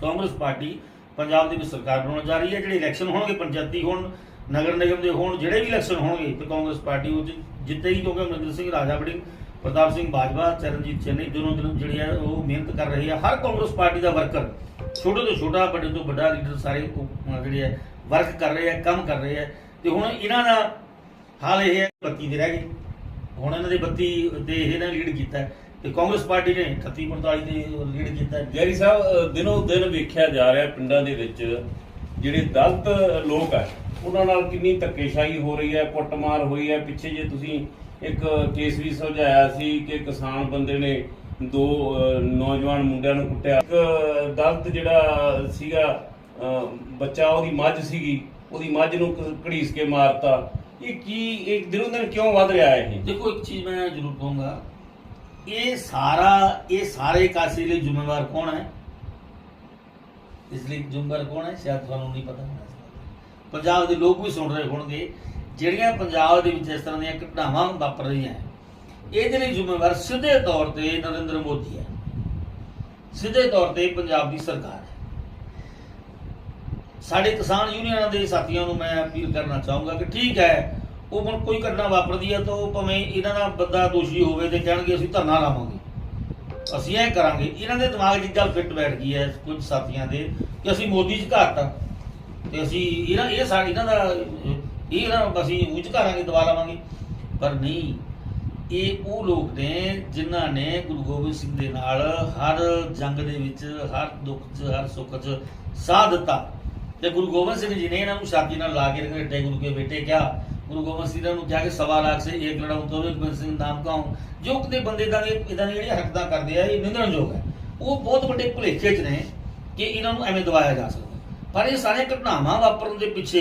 ਕਾਂਗਰਸ ਪਾਰਟੀ ਪੰਜਾਬ ਦੇ ਵਿੱਚ ਸਰਕਾਰ ਬਣਾਉਣ ਜਾ ਰਹੀ ਹੈ। ਜਿਹੜੇ ਇਲੈਕਸ਼ਨ ਹੋਣਗੇ, ਪੰਚਾਇਤੀ ਹੋਣ, ਨਗਰ ਨਿਗਮ ਦੇ ਹੋਣ, ਜਿਹੜੇ ਵੀ ਇਲੈਕਸ਼ਨ ਹੋਣਗੇ, ਤੇ ਕਾਂਗਰਸ ਪਾਰਟੀ ਉਹ 'ਚ ਜਿੱਤੇਗੀ ਕਿਉਂਕਿ ਅਮਰਿੰਦਰ ਸਿੰਘ, ਰਾਜਾ ਵੜਿੰਗ, ਪ੍ਰਤਾਪ ਸਿੰਘ ਬਾਜਵਾ, ਚਰਨਜੀਤ ਚੰਨੀ ਦੋਨੋਂ ਦਿਨ ਜਿਹੜੇ ਹੈ ਉਹ ਮਿਹਨਤ ਕਰ ਰਹੀ ਹੈ। ਹਰ ਕਾਂਗਰਸ ਪਾਰਟੀ ਦਾ ਵਰਕਰ ਛੋਟੇ ਤੋਂ ਛੋਟਾ, ਵੱਡੇ ਤੋਂ ਵੱਡਾ ਲੀਡਰ ਸਾਰੇ ਜਿਹੜੇ ਹੈ, ਵਰਕ ਕਰ ਰਹੇ ਹੈ, ਕੰਮ ਕਰ ਰਹੇ ਹੈ। ਤੇ ਹੁਣ ਇਹਨਾਂ ਦਾ ਹਾਲ ਇਹ ਹੈ ਬੱਤੀ ਦੇ ਰਹਿ ਗਏ। ਹੁਣ ਇਹਨਾਂ ਦੇ ਬੱਤੀ ਤੇ ਇਹਨਾਂ ਲੀਡ ਕੀਤਾ। ਤੇ ਕਾਂਗਰਸ ਪਾਰਟੀ ਨੇ 38 45 ਤੇ ਲੀਡ ਕੀਤਾ। ਜੈਰੀ ਸਾਹਿਬ ਅ, ਦਿਨ ਵੇਖਿਆ ਜਾ ਰਿਹਾ ਪਿੰਡਾਂ ਦੇ ਵਿੱਚ ਜਿਹੜੇ ਦਲਤ ਲੋਕ ਆ ਉਹਨਾਂ ਨਾਲ ਕਿੰਨੀ ਧੱਕੇਸ਼ਾਹੀ ਹੋ ਰਹੀ ਹੈ ਕੁੱਟਮਾਰ ਹੋਈ ਹੈ। ਪਿੱਛੇ ਜੇ ਤੁਸੀਂ ਇੱਕ ਕੇਸ ਵੀ ਸੁਲਝਾਇਆ ਸੀ ਕਿ ਕਿਸਾਨ ਬੰਦੇ ਨੇ ਦੋ ਨੌਜਵਾਨ ਮੁੰਡਿਆਂ ਨੂੰ ਕੁੱਟਿਆ। ਇੱਕ ਦਲਤ ਜਿਹੜਾ ਸੀਗਾ ਬੱਚਾ ਉਹਦੀ ਮੱਝ ਸੀਗੀ ਉਹਦੀ ਮੱਝ ਨੂੰ ਘੜੀਸ ਕੇ ਮਾਰਤਾ। ਇਹ ਕੀ ਇਹ ਦਿਨੋਂ ਦਿਨ ਕਿਉਂ ਵੱਧ ਰਿਹਾ ਹੈ ਇਹ? ਦੇਖੋ ਇੱਕ ਚੀਜ਼ ਮੈਂ ਜ਼ਰੂਰ ਕਹੂੰਗਾ। ਇਹ ਸਾਰਾ ਇਹ ਸਾਰੇ ਕਾਸੇ ਲਈ ਜ਼ਿੰਮੇਵਾਰ ਕੌਣ ਹੈ? ਇਸ ਲਈ ਜ਼ਿੰਮੇਵਾਰ ਕੌਣ ਹੈ? ਸ਼ਾਇਦ ਤੁਹਾਨੂੰ ਨਹੀਂ ਪਤਾ ਪੰਜਾਬ ਦੇ ਲੋਕ ਵੀ ਸੁਣ ਰਹੇ ਹੋਣਗੇ ਜਿਹੜੀਆਂ ਪੰਜਾਬ ਦੇ ਵਿੱਚ ਇਸ ਤਰ੍ਹਾਂ ਦੀਆਂ ਘਟਨਾਵਾਂ ਵਾਪਰ ਰਹੀਆਂ ਹੈ, ਇਹਦੇ ਲਈ ਜ਼ਿੰਮੇਵਾਰ ਸਿੱਧੇ ਤੌਰ ਤੇ ਨਰਿੰਦਰ ਮੋਦੀ ਹੈ। ਸਿੱਧੇ ਤੌਰ ਤੇ ਪੰਜਾਬ ਦੀ ਸਰਕਾਰ ਹੈ। ਸਾਡੇ ਕਿਸਾਨ ਯੂਨੀਅਨਾਂ ਦੇ ਸਾਥੀਆਂ ਨੂੰ ਮੈਂ ਅਪੀਲ ਕਰਨਾ ਚਾਹੂੰਗਾ ਕਿ ਠੀਕ ਹੈ, ਉਹ ਹੁਣ ਕੋਈ ਘਟਨਾ ਵਾਪਰਦੀ ਹੈ ਤਾਂ ਉਹ ਭਾਵੇਂ ਇਹਨਾਂ ਦਾ ਬੰਦਾ ਦੋਸ਼ੀ ਹੋਵੇ ਤੇ ਕਹਿਣਗੇ ਅਸੀਂ ਧਰਨਾ ਲਾਵਾਂਗੇ। ਅਸੀਂ ਇਹ ਕਰਾਂਗੇ, ਇਹਨਾਂ ਦੇ ਦਿਮਾਗ 'ਚ ਇੱਕ ਗੱਲ ਫਿੱਟ ਬੈਠ ਗਈ ਹੈ ਕੁਝ ਸਾਥੀਆਂ ਦੇ ਕਿ ਅਸੀਂ ਮੋਦੀ 'ਚ ਘਾਤਾ ਤੇ ਅਸੀਂ ਇਹਨਾਂ, ਇਹ ਸਾਡੀ ਇਹਨਾਂ ਦਾ, ਇਹ ਇਹਨਾਂ ਨੂੰ ਅਸੀਂ ਉੱਚ ਕਰਾਂਗੇ ਦਬਾ ਲਵਾਂਗੇ। ਪਰ ਨਹੀਂ, ਇਹ ਉਹ ਲੋਕ ਨੇ ਜਿਨ੍ਹਾਂ ਨੇ ਗੁਰੂ ਗੋਬਿੰਦ ਸਿੰਘ ਦੇ ਨਾਲ ਹਰ ਜੰਗ ਦੇ ਵਿੱਚ, ਹਰ ਦੁੱਖ 'ਚ, ਹਰ ਸੁੱਖ 'ਚ ਸਾਥ ਦਿੱਤਾ। ਤੇ ਗੁਰੂ ਗੋਬਿੰਦ ਸਿੰਘ ਜੀ ਨੇ ਇਹਨਾਂ ਨੂੰ ਸ਼ਾਦੀ ਨਾਲ ਲਾ ਕੇ ਰੱਖੇ ਗੁਰੂ ਕੇ ਬੇਟੇ ਕਿਹਾ। ਗੁਰੂ ਗੋਬਿੰਦ ਸਿੰਘ ਜੀ ਨੂੰ ਕਿਹਾ ਕਿ ਸਵਾ ਲੱਖ ਸੇ ਇੱਕ ਲੜਾਉਂ ਤੋਂ ਵੀ ਗੋਬਿੰਦ ਸਿੰਘ ਨਾਮ ਕਾਉ ਜੋ ਕਿਤੇ ਬੰਦੇ ਦਾ ਇਦਾਂ ਦੀ ਜਿਹੜੀਆਂ ਹਰਕਤਾਂ ਕਰਦੇ ਆ, ਇਹ ਨਿੰਦਣਯੋਗ ਹੈ। ਉਹ ਬਹੁਤ ਵੱਡੇ ਭੁਲੇਖੇ 'ਚ ਨੇ ਕਿ ਇਹਨਾਂ ਨੂੰ ਐਵੇਂ ਦਵਾਇਆ ਜਾ ਸਕਦਾ ਪਰ ਇਹ ਸਾਰੇ ਘਟਨਾਵਾਂ ਵਾਪਰਨ ਦੇ ਪਿੱਛੇ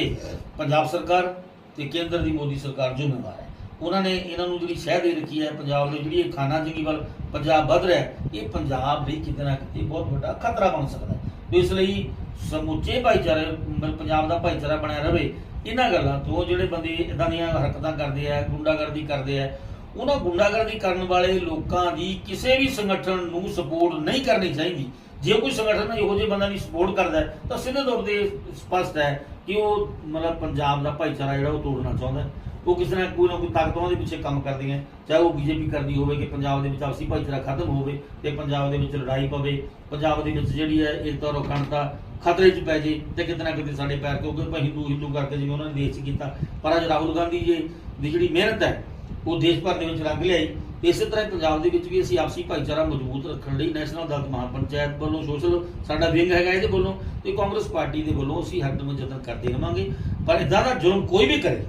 ਪੰਜਾਬ ਸਰਕਾਰ ਤੇ ਕੇਂਦਰ ਦੀ ਮੋਦੀ ਸਰਕਾਰ ਜ਼ਿੰਮੇਵਾਰ ਹੈ। ਉਹਨਾਂ ਨੇ ਇਹਨਾਂ ਨੂੰ ਜਿਹੜੀ ਸ਼ਹਿ ਦੇ ਰੱਖੀ ਹੈ, ਪੰਜਾਬ ਦੇ ਜਿਹੜੀ ਖਾਨਾ ਜਿੰਗੀ ਵੱਲ ਪੰਜਾਬ ਵੱਧ ਰਿਹਾ ਇਹ ਪੰਜਾਬ ਲਈ ਕਿਤੇ ਨਾ ਕਿਤੇ ਬਹੁਤ ਵੱਡਾ ਖਤਰਾ ਬਣ ਸਕਦਾ ਹੈ। ਇਸ ਲਈ ਸਮੁੱਚੇ ਭਾਈਚਾਰੇ ਪੰਜਾਬ ਦਾ ਭਾਈਚਾਰਾ ਬਣਿਆ ਰਵੇ ਇਹਨਾਂ ਗੱਲਾਂ ਤੋਂ ਜਿਹੜੇ ਬੰਦੇ ਇਦਾਂ ਦੀਆਂ ਹਰਕਤਾਂ ਕਰਦੇ ਆ, ਗੁੰਡਾਗਰਦੀ ਕਰਦੇ ਆ, ਉਹਨਾਂ ਗੁੰਡਾਗਰਦੀ ਕਰਨ ਵਾਲੇ ਲੋਕਾਂ ਦੀ ਕਿਸੇ ਵੀ ਸੰਗਠਨ ਨੂੰ ਸਪੋਰਟ ਨਹੀਂ ਕਰਨੀ ਚਾਹੀਦੀ। ਜੇ ਕੋਈ ਸੰਗਠਨ ਇਹੋ ਜਿਹੇ ਬੰਦਾ ਦੀ ਸਪੋਰਟ ਕਰਦਾ ਤਾਂ ਸਿੱਧੇ ਤੌਰ ਤੇ ਸਪਸ਼ਟ ਹੈ ਕਿ ਉਹ ਮਤਲਬ ਪੰਜਾਬ ਦਾ ਭਾਈਚਾਰਾ ਜਿਹੜਾ ਉਹ ਤੋੜਨਾ ਚਾਹੁੰਦਾ ਉਹ ਕਿਸੇ ਨਾ ਕੋਈ ਨਾ ਕੋਈ ਤਾਕਤਾਂ ਦੇ ਪਿੱਛੇ ਕੰਮ ਕਰਦੀਆਂ। ਚਾਹੇ ਉਹ ਬੀਜੇਪੀ ਕਰਦੀ ਹੋਵੇ ਕਿ ਪੰਜਾਬ ਦੇ ਵਿੱਚ ਆਪਸੀ ਭਾਈਚਾਰਾ ਖਤਮ ਹੋਵੇ ਤੇ ਪੰਜਾਬ ਦੇ ਵਿੱਚ ਲੜਾਈ ਪਵੇ, ਪੰਜਾਬ ਦੇ ਵਿੱਚ ਜਿਹੜੀ ਹੈ ਇਸ ਦਾ ਅਖੰਡਤਾ ਖਤਰੇ 'ਚ ਪੈ ਜੇ ਤੇ ਕਿਤੇ ਨਾ ਕਿਤੇ ਸਾਡੇ ਪੈਰ ਕਿਉਂਕਿ ਆਪਾਂ ਹਿੰਦੂ ਹਿੰਦੂ ਕਰਕੇ ਜਿਵੇਂ ਉਹਨਾਂ ਨੇ ਦੇਸ਼ 'ਚ ਕੀਤਾ। ਪਰ ਅੱਜ ਰਾਹੁਲ ਗਾਂਧੀ ਜੀ ਦੀ ਜਿਹੜੀ ਮਿਹਨਤ ਹੈ, ਉਹ ਦੇਸ਼ ਭਰ ਦੇ ਵਿੱਚ ਰੰਗ ਲਿਆਈ। ਇਸੇ ਤਰ੍ਹਾਂ ਹੀ ਪੰਜਾਬ ਦੇ ਵਿੱਚ ਵੀ ਅਸੀਂ ਆਪਸੀ ਭਾਈਚਾਰਾ ਮਜ਼ਬੂਤ ਰੱਖਣ ਲਈ ਨੈਸ਼ਨਲ ਦਲਤ ਮਹਾਪੰਚਾਇਤ ਵੱਲੋਂ ਸੋਸ਼ਲ ਸਾਡਾ ਵਿੰਗ ਹੈਗਾ ਇਹਦੇ ਵੱਲੋਂ ਤੇ ਕਾਂਗਰਸ ਪਾਰਟੀ ਦੇ ਵੱਲੋਂ ਅਸੀਂ ਹਰ ਦਮ ਯਤਨ ਕਰਦੇ ਰਵਾਂਗੇ। ਪਰ ਇਦਾਂ ਦਾ ਜ਼ੁਲਮ ਕੋਈ ਵੀ ਕਰੇ।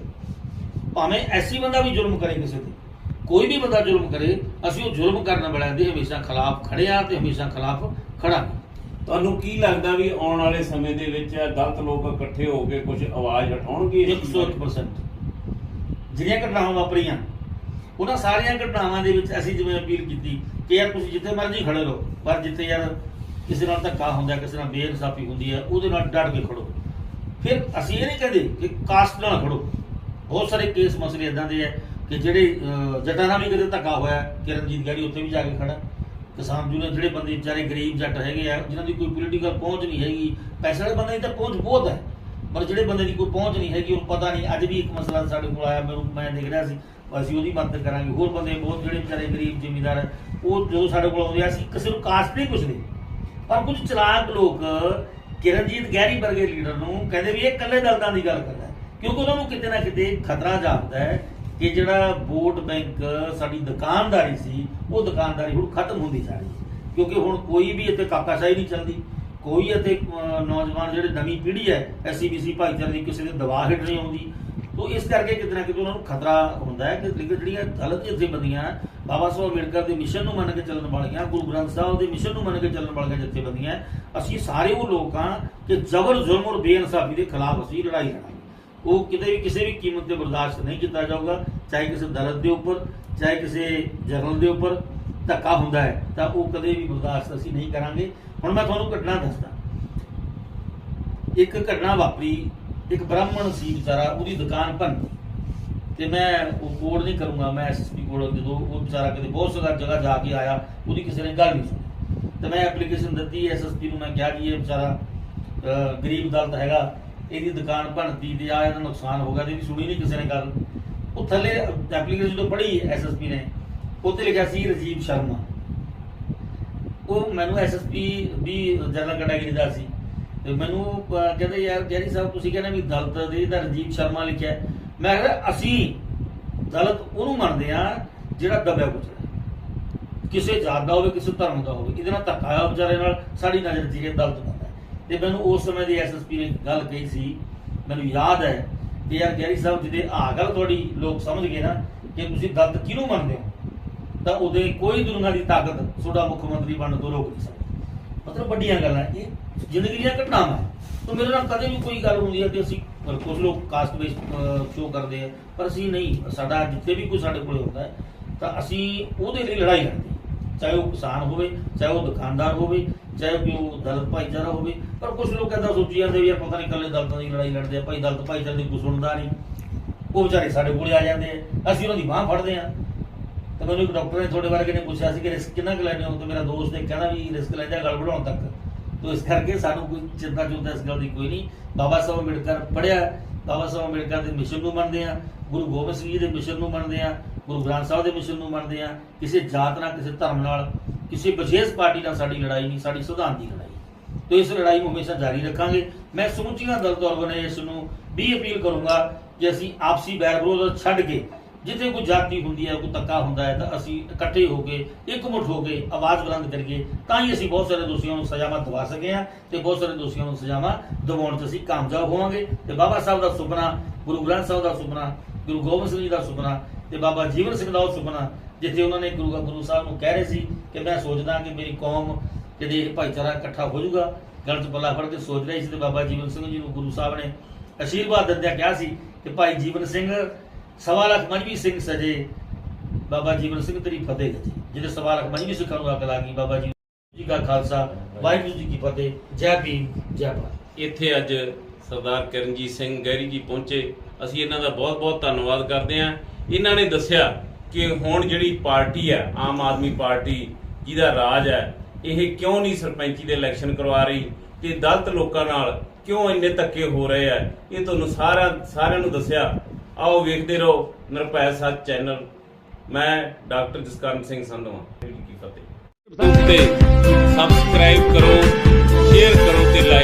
ਭਾਵੇਂ ਐਸੀ ਬੰਦਾ ਵੀ ਜ਼ੁਲਮ ਕਰੇ ਕਿਸੇ ਤੇ ਕੋਈ ਵੀ ਬੰਦਾ ਜ਼ੁਲਮ ਕਰੇ ਅਸੀਂ ਉਹ ਜ਼ੁਲਮ ਕਰਨ ਵਾਲਿਆਂ ਦੇ ਹਮੇਸ਼ਾ ਖਿਲਾਫ ਖੜੇ ਆ ਤੇ ਹਮੇਸ਼ਾ ਖਿਲਾਫ ਖੜਾਂਗੇ ਤੁਹਾਨੂੰ ਕੀ ਲੱਗਦਾ ਵੀ ਆਉਣ ਵਾਲੇ ਸਮੇਂ ਦੇ ਵਿੱਚ ਗਲਤ ਲੋਕ ਇਕੱਠੇ ਹੋ ਕੇ ਕੁਝ ਆਵਾਜ਼ ਉਠਾਉਣਗੇ ਇਸ ਚੀਜ਼ ਬਾਰੇ? 101% ਜਿਹੜੀਆਂ ਘਟਨਾਵਾਂ ਵਾਪਰੀਆਂ ਉਹਨਾਂ ਸਾਰੀਆਂ ਘਟਨਾਵਾਂ ਦੇ ਵਿੱਚ ਅਸੀਂ ਜਿਵੇਂ ਅਪੀਲ ਕੀਤੀ ਕਿ ਯਾਰ ਤੁਸੀਂ ਜਿੱਥੇ ਮਰਜ਼ੀ ਖੜੇ ਰਹੋ ਪਰ ਜਿੱਥੇ ਯਾਰ ਕਿਸੇ ਨਾਲ ਧੱਕਾ ਹੁੰਦਾ ਕਿਸੇ ਨਾਲ ਬੇਇਨਸਾਫੀ ਹੁੰਦੀ ਹੈ ਉਹਦੇ ਨਾਲ ਡਟ ਕੇ ਖੜੋ। ਫਿਰ ਅਸੀਂ ਇਹ ਨਹੀਂ ਕਹਿੰਦੇ ਕਿ ਕਾਸਟ ਨਾਲ ਖੜੋ। ਬਹੁਤ ਸਾਰੇ ਕੇਸ ਮਸਲੇ ਇਦਾਂ ਦੇ ਹੈ ਕਿ ਜਿਹੜੇ ਜੱਟਾਂ ਨਾਲ ਵੀ ਕਦੇ ਧੱਕਾ ਹੋਇਆ ਕਿਰਨਜੀਤ ਗੈਰੀ ਉੱਥੇ ਵੀ ਜਾ ਕੇ ਖੜਾ। ਕਿਸਾਨ ਜੂਨੀਅਰ ਜਿਹੜੇ ਬੰਦੇ ਵਿਚਾਰੇ ਗਰੀਬ ਜੱਟ ਹੈਗੇ ਆ ਜਿਨ੍ਹਾਂ ਦੀ ਕੋਈ ਪੋਲੀਟੀਕਲ ਪਹੁੰਚ ਨਹੀਂ ਹੈਗੀ ਪੈਸੇ ਵਾਲੇ ਬੰਦੇ ਦੀ ਤਾਂ ਪਹੁੰਚ ਬਹੁਤ ਹੈ ਪਰ ਜਿਹੜੇ ਬੰਦੇ ਦੀ ਕੋਈ ਪਹੁੰਚ ਨਹੀਂ ਹੈਗੀ ਉਹਨੂੰ ਪਤਾ ਨਹੀਂ ਅੱਜ ਵੀ ਇੱਕ ਮਸਲਾ ਸਾਡੇ ਕੋਲ ਆਇਆ ਮੈਨੂੰ ਮੈਂ ਦੇਖ ਰਿਹਾ ਸੀ ਅਸੀਂ ਉਹਦੀ ਮਦਦ ਕਰਾਂਗੇ। ਹੋਰ ਬੰਦੇ ਬਹੁਤ ਜਿਹੜੇ ਵਿਚਾਰੇ ਗਰੀਬ ਜ਼ਿਮੀਦਾਰ ਹੈ, ਉਹ ਜਦੋਂ ਸਾਡੇ ਕੋਲ ਆਉਂਦੇ ਆ ਅਸੀਂ ਕਿਸੇ ਨੂੰ ਕਾਸਟ ਨਹੀਂ ਪੁੱਛਦੇ। ਪਰ ਕੁਝ ਚਲਾਕ ਲੋਕ ਕਿਰਨਜੀਤ ਗਹਿਰੀ ਵਰਗੇ ਲੀਡਰ ਨੂੰ ਕਹਿੰਦੇ ਵੀ ਇਹ ਇਕੱਲੇ ਦਲਦਾਂ ਦੀ ਗੱਲ ਕਰ। ਕਿਉਂਕਿ ਉਹਨਾਂ ਨੂੰ ਕਿਤੇ ਨਾ ਕਿਤੇ ਖਤਰਾ ਜਾਪਦਾ ਹੈ ਕਿ ਜਿਹੜਾ ਵੋਟ ਬੈਂਕ ਸਾਡੀ ਦੁਕਾਨਦਾਰੀ ਸੀ, ਉਹ ਦੁਕਾਨਦਾਰੀ ਹੁਣ ਖਤਮ ਹੁੰਦੀ ਜਾ ਰਹੀ ਹੈ। ਕਿਉਂਕਿ ਹੁਣ ਕੋਈ ਵੀ ਇੱਥੇ ਕਾਕਾਸ਼ਾਹੀ ਨਹੀਂ ਚੱਲਦੀ। ਕੋਈ ਇੱਥੇ ਨੌਜਵਾਨ ਜਿਹੜੇ ਨਵੀਂ ਪੀੜ੍ਹੀ ਹੈ ਐਸਸੀਬੀਸੀ ਭਾਈਚਾਰੇ ਦੀ ਕਿਸੇ ਦੇ ਦਬਾਅ ਹੇਠ ਨਹੀਂ ਆਉਂਦੀ। ਤੋ ਇਸ ਕਰਕੇ ਕਿਤੇ ਨਾ ਕਿਤੇ ਉਹਨਾਂ ਨੂੰ ਖਤਰਾ ਹੁੰਦਾ ਹੈ ਕਿ ਲੇਕਿਨ ਜਿਹੜੀਆਂ ਗਲਤ ਜਥੇਬੰਦੀਆਂ ਬਾਬਾ ਸਾਹਿਬ ਅੰਬੇਡਕਰ ਦੇ ਮਿਸ਼ਨ ਨੂੰ ਮੰਨ ਕੇ ਚੱਲਣ ਵਾਲੀਆਂ, ਗੁਰੂ ਗ੍ਰੰਥ ਸਾਹਿਬ ਦੇ ਮਿਸ਼ਨ ਨੂੰ ਮੰਨ ਕੇ ਚੱਲਣ ਵਾਲੀਆਂ ਜਥੇਬੰਦੀਆਂ ਅਸੀਂ ਸਾਰੇ ਉਹ ਲੋਕ ਹਾਂ ਕਿ ਜ਼ਬਰ ਜ਼ੁਲਮ ਔਰ ਬੇਇਨਸਾਫੀ ਦੇ ਖਿਲਾਫ ਅਸੀਂ ਲੜਾਈ ਲੜਾਂਗੇ। ਉਹ ਕਿਤੇ ਵੀ ਕਿਸੇ ਵੀ ਕੀਮਤ ਤੇ ਬਰਦਾਸ਼ਤ ਨਹੀਂ ਕੀਤਾ ਜਾਊਗਾ, ਚਾਹੇ ਕਿਸੇ ਦਰਦ ਦੇ ਉੱਪਰ, ਚਾਹੇ ਕਿਸੇ ਜਰਨਲ ਦੇ ਉੱਪਰ ਧੱਕਾ ਹੁੰਦਾ ਹੈ, ਤਾਂ ਉਹ ਕਦੇ ਵੀ ਬਰਦਾਸ਼ਤ ਅਸੀਂ ਨਹੀਂ ਕਰਾਂਗੇ। ਹੁਣ ਮੈਂ ਤੁਹਾਨੂੰ ਘਟਨਾ ਦੱਸਦਾ। ਇੱਕ ਘਟਨਾ ਵਾਪਰੀ, ਇੱਕ ਬ੍ਰਾਹਮਣ ਸੀ ਵਿਚਾਰਾ, ਉਹਦੀ ਦੁਕਾਨ ਭੰਨ ਤੇ ਮੈਂ ਉਹ ਕੋਡ ਨਹੀਂ ਕਰੂੰਗਾ, ਮੈਂ ਐਸਐਸਪੀ ਕੋਲ ਜਦੋਂ ਉਹ ਵਿਚਾਰਾ ਕਿਤੇ ਬਹੁਤ ਸਾਰਾ ਜਗ੍ਹਾ ਜਾ ਕੇ ਆਇਆ, ਉਹਦੀ ਕਿਸੇ ਨੇ ਗੱਲ ਨਹੀਂ ਸੁਣੀ। ਤੇ ਮੈਂ ਐਪਲੀਕੇਸ਼ਨ ਦਿੱਤੀ ਐਸਐਸਪੀ ਨੂੰ ਮੈਂ ਕਿਹਾ ਕਿ ਇਹ ਵਿਚਾਰਾ ਗਰੀਬ ਦਲਤ ਹੈਗਾ ਇਹਦੀ ਦੁਕਾਨ ਭੰਨਤੀ ਤੇ ਆ ਇਹਦਾ ਨੁਕਸਾਨ ਹੋ ਗਿਆ ਤੇ ਇਹਦੀ ਸੁਣੀ ਨਹੀਂ ਕਿਸੇ ਨੇ ਗੱਲ। ਉਹ ਥੱਲੇ ਐਪਲੀਕੇਸ਼ਨ ਜਦੋਂ ਪੜ੍ਹੀ ਐਸਐਸਪੀ ਨੇ, ਉੱਤੇ ਲਿਖਿਆ ਸੀ ਰਜੀਵ ਸ਼ਰਮਾ। ਉਹ ਮੈਨੂੰ ਐਸਐਸਪੀ ਵੀ ਜਨਰਲ ਕੈਟਾਗਰੀ ਦਾ ਸੀ। ਤੇ ਮੈਨੂੰ ਕਹਿੰਦੇ ਯਾਰ ਜੈਰੀ ਸਾਹਿਬ, ਤੁਸੀਂ ਕਹਿੰਦੇ ਵੀ ਦਲਤ ਦੇ ਦਾ ਰਜੀਵ ਸ਼ਰਮਾ ਲਿਖਿਆ। ਮੈਂ ਕਿਹਾ, ਅਸੀਂ ਦਲਤ ਉਹਨੂੰ ਮੰਨਦੇ ਆ ਜਿਹੜਾ ਦਬਿਆ ਕੁਚਲਿਆ ਕਿਸੇ ਜਾਤ ਦਾ ਹੋਵੇ, ਕਿਸੇ ਧਰਮ ਦਾ ਹੋਵੇ, ਇਹਦੇ ਨਾਲ ਧੱਕਾ ਹੋਇਆ ਵਿਚਾਰੇ ਨਾਲ, ਸਾਡੀ ਨਜ਼ਰ 'ਚ ਇਹ ਦਲਤ ਬੰਦਾ ਤੇ ਮੈਨੂੰ ਉਸ ਸਮੇਂ ਦੀ ਐਸਐਸਪੀ ਨੇ ਗੱਲ ਕਹੀ ਸੀ ਮੈਨੂੰ ਯਾਦ ਹੈ ਕਿ ਯਾਰ ਗੈਰੀ ਸਾਹਿਬ ਜਿਹਦੇ ਆ ਗੱਲ ਤੁਹਾਡੀ ਲੋਕ ਸਮਝ ਗਏ ਨਾ ਕਿ ਤੁਸੀਂ ਦਲਤ ਕਿਹਨੂੰ ਮੰਨਦੇ ਹੋ ਤਾਂ ਉਹਦੇ ਕੋਈ ਦੁਨੀਆ ਦੀ ਤਾਕਤ ਤੁਹਾਡਾ ਮੁੱਖ ਮੰਤਰੀ ਬਣਨ ਤੋਂ ਰੋਕ ਨਹੀਂ ਸਕਦੀ ਮਤਲਬ ਵੱਡੀਆਂ ਗੱਲਾਂ ਇਹ ਜ਼ਿੰਦਗੀ ਦੀਆਂ ਘਟਨਾਵਾਂ ਹੈ। ਮੇਰੇ ਨਾਲ ਕਦੇ ਵੀ ਕੋਈ ਗੱਲ ਹੁੰਦੀ ਹੈ ਕਿ ਅਸੀਂ ਅਹ, ਕੁਝ ਲੋਕ ਕਾਸਟ ਬੇਸ ਸ਼ੋ ਕਰਦੇ ਆ ਪਰ ਅਸੀਂ ਨਹੀਂ ਸਾਡਾ ਜਿੱਥੇ ਵੀ ਕੋਈ ਸਾਡੇ ਕੋਲ ਹੁੰਦਾ ਹੈ ਤਾਂ ਅਸੀਂ ਉਹਦੇ ਲਈ ਲੜਾਈ ਲੜਦੇ ਚਾਹੇ ਉਹ ਕਿਸਾਨ ਹੋਵੇ ਚਾਹੇ ਉਹ ਦੁਕਾਨਦਾਰ ਹੋਵੇ ਚਾਹੇ ਕੋਈ ਉਹ ਦਲਿਤ ਭਾਈਚਾਰਾ ਹੋਵੇ, ਪਰ ਕੁਝ ਲੋਕ ਏਦਾਂ ਸੋਚੀ ਜਾਂਦੇ ਵੀ ਯਾਰ ਪਤਾ ਨਹੀਂ ਕੱਲੇ ਦਲਤਾਂ ਦੀ ਲੜਾਈ ਲੜਦੇ ਆ, ਭਾਈ ਦਲਿਤ ਭਾਈਚਾਰੇ ਦੀ ਕੋਈ ਸੁਣਦਾ ਨਹੀਂ। ਉਹ ਵਿਚਾਰੇ ਸਾਡੇ ਕੋਲੇ ਆ ਜਾਂਦੇ ਆ। ਅਸੀਂ ਉਹਨਾਂ ਦੀ ਬਾਹ ਫੜਦੇ ਆ। ਤਾਂ ਮੈਨੂੰ ਇੱਕ ਡਾਕਟਰ ਨੇ ਤੁਹਾਡੇ ਬਾਰੇ ਕਿਨੇ ਪੁੱਛਿਆ ਸੀ ਕਿ ਰਿਸਕ ਕਿੰਨਾ ਕੁ ਲੈਣੇ ਹੋ? ਤਾਂ ਮੇਰਾ ਦੋਸਤ ਨੇ ਕਹਿੰਦਾ ਵੀ ਰਿਸਕ ਲੈ ਜਾ ਗਲ ਵਧਾਉਣ ਤੱਕ। ਤੋ ਇਸ ਕਰਕੇ ਸਾਨੂੰ ਕੋਈ ਚਿੰਤਾ ਚੁੰਤਾ ਇਸ ਗੱਲ ਦੀ ਕੋਈ ਨਹੀਂ। ਬਾਬਾ ਸਾਹਿਬ ਅੰਬੇਡਕਰ ਪੜਿਆ ਬਾਬਾ ਸਾਹਿਬ ਅੰਬੇਡਕਰ ਦੇ ਮਿਸ਼ਨ ਨੂੰ ਮੰਨਦੇ ਆ। ਗੁਰੂ ਗੋਬਿੰਦ ਸਿੰਘ ਜੀ ਦੇ ਮਿਸ਼ਨ ਨੂੰ ਮੰਨਦੇ ਆ। ਗੁਰੂ ਗ੍ਰੰਥ ਸਾਹਿਬ ਦੇ ਮਿਸ਼ਨ ਨੂੰ ਮੰਨਦੇ ਆ। ਕਿਸੇ ਜਾਤ ਨਾਲ, ਕਿਸੇ ਧਰਮ ਨਾਲ। ਕਿਸੇ ਵਿਸ਼ੇਸ਼ ਪਾਰਟੀ ਨਾਲ ਸਾਡੀ ਲੜਾਈ ਨਹੀਂ, ਸਾਡੀ ਸੰਵਿਧਾਨ ਦੀ ਲੜਾਈ। ਤੋ ਇਸ ਲੜਾਈ ਨੂੰ ਹਮੇਸ਼ਾ ਜਾਰੀ ਰੱਖਾਂਗੇ। ਮੈਂ ਸਮੁੱਚੀਆਂ ਦਲਤ ਆਰਗੇਨਾਈਜੇਸ਼ਨ ਨੂੰ ਵੀ ਅਪੀਲ ਕਰੂੰਗਾ ਕਿ ਅਸੀਂ ਆਪਸੀ ਬੈਰ ਵਿਰੋਧ ਛੱਡ ਕੇ ਜਿੱਥੇ ਕੋਈ ਜਾਤੀ ਹੁੰਦੀ ਹੈ, ਕੋਈ ਤੱਕਾ ਹੁੰਦਾ ਹੈ, ਤਾਂ ਅਸੀਂ ਇਕੱਠੇ ਹੋ ਕੇ, ਇਕਮੁੱਠ ਹੋ ਕੇ ਆਵਾਜ਼ ਬੁਲੰਦ ਕਰੀਏ। ਤਾਂ ਹੀ ਅਸੀਂ ਬਹੁਤ ਸਾਰੇ ਦੋਸ਼ੀਆਂ ਨੂੰ ਸਜ਼ਾਵਾਂ ਦਵਾ ਸਕੇ ਹਾਂ ਤੇ ਬਹੁਤ ਸਾਰੇ ਦੋਸ਼ੀਆਂ ਨੂੰ ਸਜ਼ਾਵਾਂ ਦਿਵਾਉਣ 'ਚ ਅਸੀਂ ਕਾਮਯਾਬ ਹੋਵਾਂਗੇ। ਤੇ ਬਾਬਾ ਸਾਹਿਬ ਦਾ ਸੁਪਨਾ, ਗੁਰੂ ਗ੍ਰੰਥ ਸਾਹਿਬ ਦਾ ਸੁਪਨਾ, ਗੁਰੂ ਗੋਬਿੰਦ ਸਿੰਘ ਜੀ ਦਾ ਸੁਪਨਾ ਤੇ ਬਾਬਾ ਜੀਵਨ ਸਿੰਘ ਦਾ ਉਹ ਸੁਪਨਾ ਜਿੱਥੇ ਉਹਨਾਂ ਨੇ ਗੁਰੂ ਗੁਰੂ ਸਾਹਿਬ ਨੂੰ ਕਹਿ ਰਹੇ ਸੀ ਕਿ ਮੈਂ ਸੋਚਦਾ ਕਿ ਮੇਰੀ ਕੌਮ ਜਿਹਦੇ ਭਾਈਚਾਰਾ ਇਕੱਠਾ ਹੋ ਜਾਊਗਾ ਗਲ ਬੱਲਾ ਫੜ ਕੇ ਸੋਚ ਰਹੀ ਸੀ ਤੇ ਬਾਬਾ ਜੀਵਨ ਸਿੰਘ ਜੀ ਨੂੰ ਗੁਰੂ ਸਾਹਿਬ ਨੇ ਅਸ਼ੀਰਵਾਦ ਦਿੰਦਿਆਂ ਕਿਹਾ ਸੀ ਕਿ ਭਾਈ ਜੀਵਨ ਸਿੰਘ, ਸਵਾ ਲੱਖ ਮਜਬੀ ਸਿੰਘ ਸਜੇ, ਬਾਬਾ ਜੀਵਨ ਸਿੰਘ ਤੇਰੀ ਫਤਿਹ ਜੀ। ਜਿਹਦੇ ਸਵਾ ਲੱਖ ਮਜਬੀ ਸਿੱਖਾਂ ਨੂੰ ਅੱਗ ਲੱਗੀ, ਬਾਬਾ ਜੀ ਜੀ ਕਾ ਖਾਲਸਾ, ਵਾਹਿਗੁਰੂ ਜੀ ਕੀ ਫਤਿਹ, ਜੈ ਭੀਮ, ਜੈ ਭਾਰਤ। ਇੱਥੇ ਅੱਜ ਸਰਦਾਰ ਕਰਨਜੀਤ ਸਿੰਘ ਗਹਿਰੀ ਜੀ ਪਹੁੰਚੇ। ਅਸੀਂ ਇਹਨਾਂ ਦਾ ਬਹੁਤ-ਬਹੁਤ ਧੰਨਵਾਦ ਕਰਦੇ ਹਾਂ। ਇਹਨਾਂ ਨੇ ਦੱਸਿਆ ਕਿ ਹੁਣ ਜਿਹੜੀ ਪਾਰਟੀ ਹੈ, ਆਮ ਆਦਮੀ ਪਾਰਟੀ ਜਿਹਦਾ ਰਾਜ ਹੈ, ਇਹ ਕਿਉਂ ਨਹੀਂ ਸਰਪੰਚੀ ਦੇ ਇਲੈਕਸ਼ਨ ਕਰਵਾ ਰਹੀ ਤੇ ਦਲਤ ਲੋਕਾਂ ਨਾਲ ਕਿਉਂ ਇੰਨੇ ਧੱਕੇ ਹੋ ਰਹੇ ਆ? ਇਹ ਤੁਹਾਨੂੰ ਸਾਰਿਆਂ ਸਾਰਿਆਂ ਨੂੰ ਦੱਸਿਆ। ਆਓ ਵੇਖਦੇ ਰਹੋ ਨਿਰਭੈ ਸੱਚ ਚੈਨਲ। ਮੈਂ ਡਾਕਟਰ ਜਸਕਰਨ ਸਿੰਘ ਸੰਧਵਾ। ਕੀ ਫਤਿਹ ਸਬਸਕ੍ਰਾਈਬ ਕਰੋ ਸ਼ੇਅਰ ਕਰੋ ਤੇ ਲਾਈਕ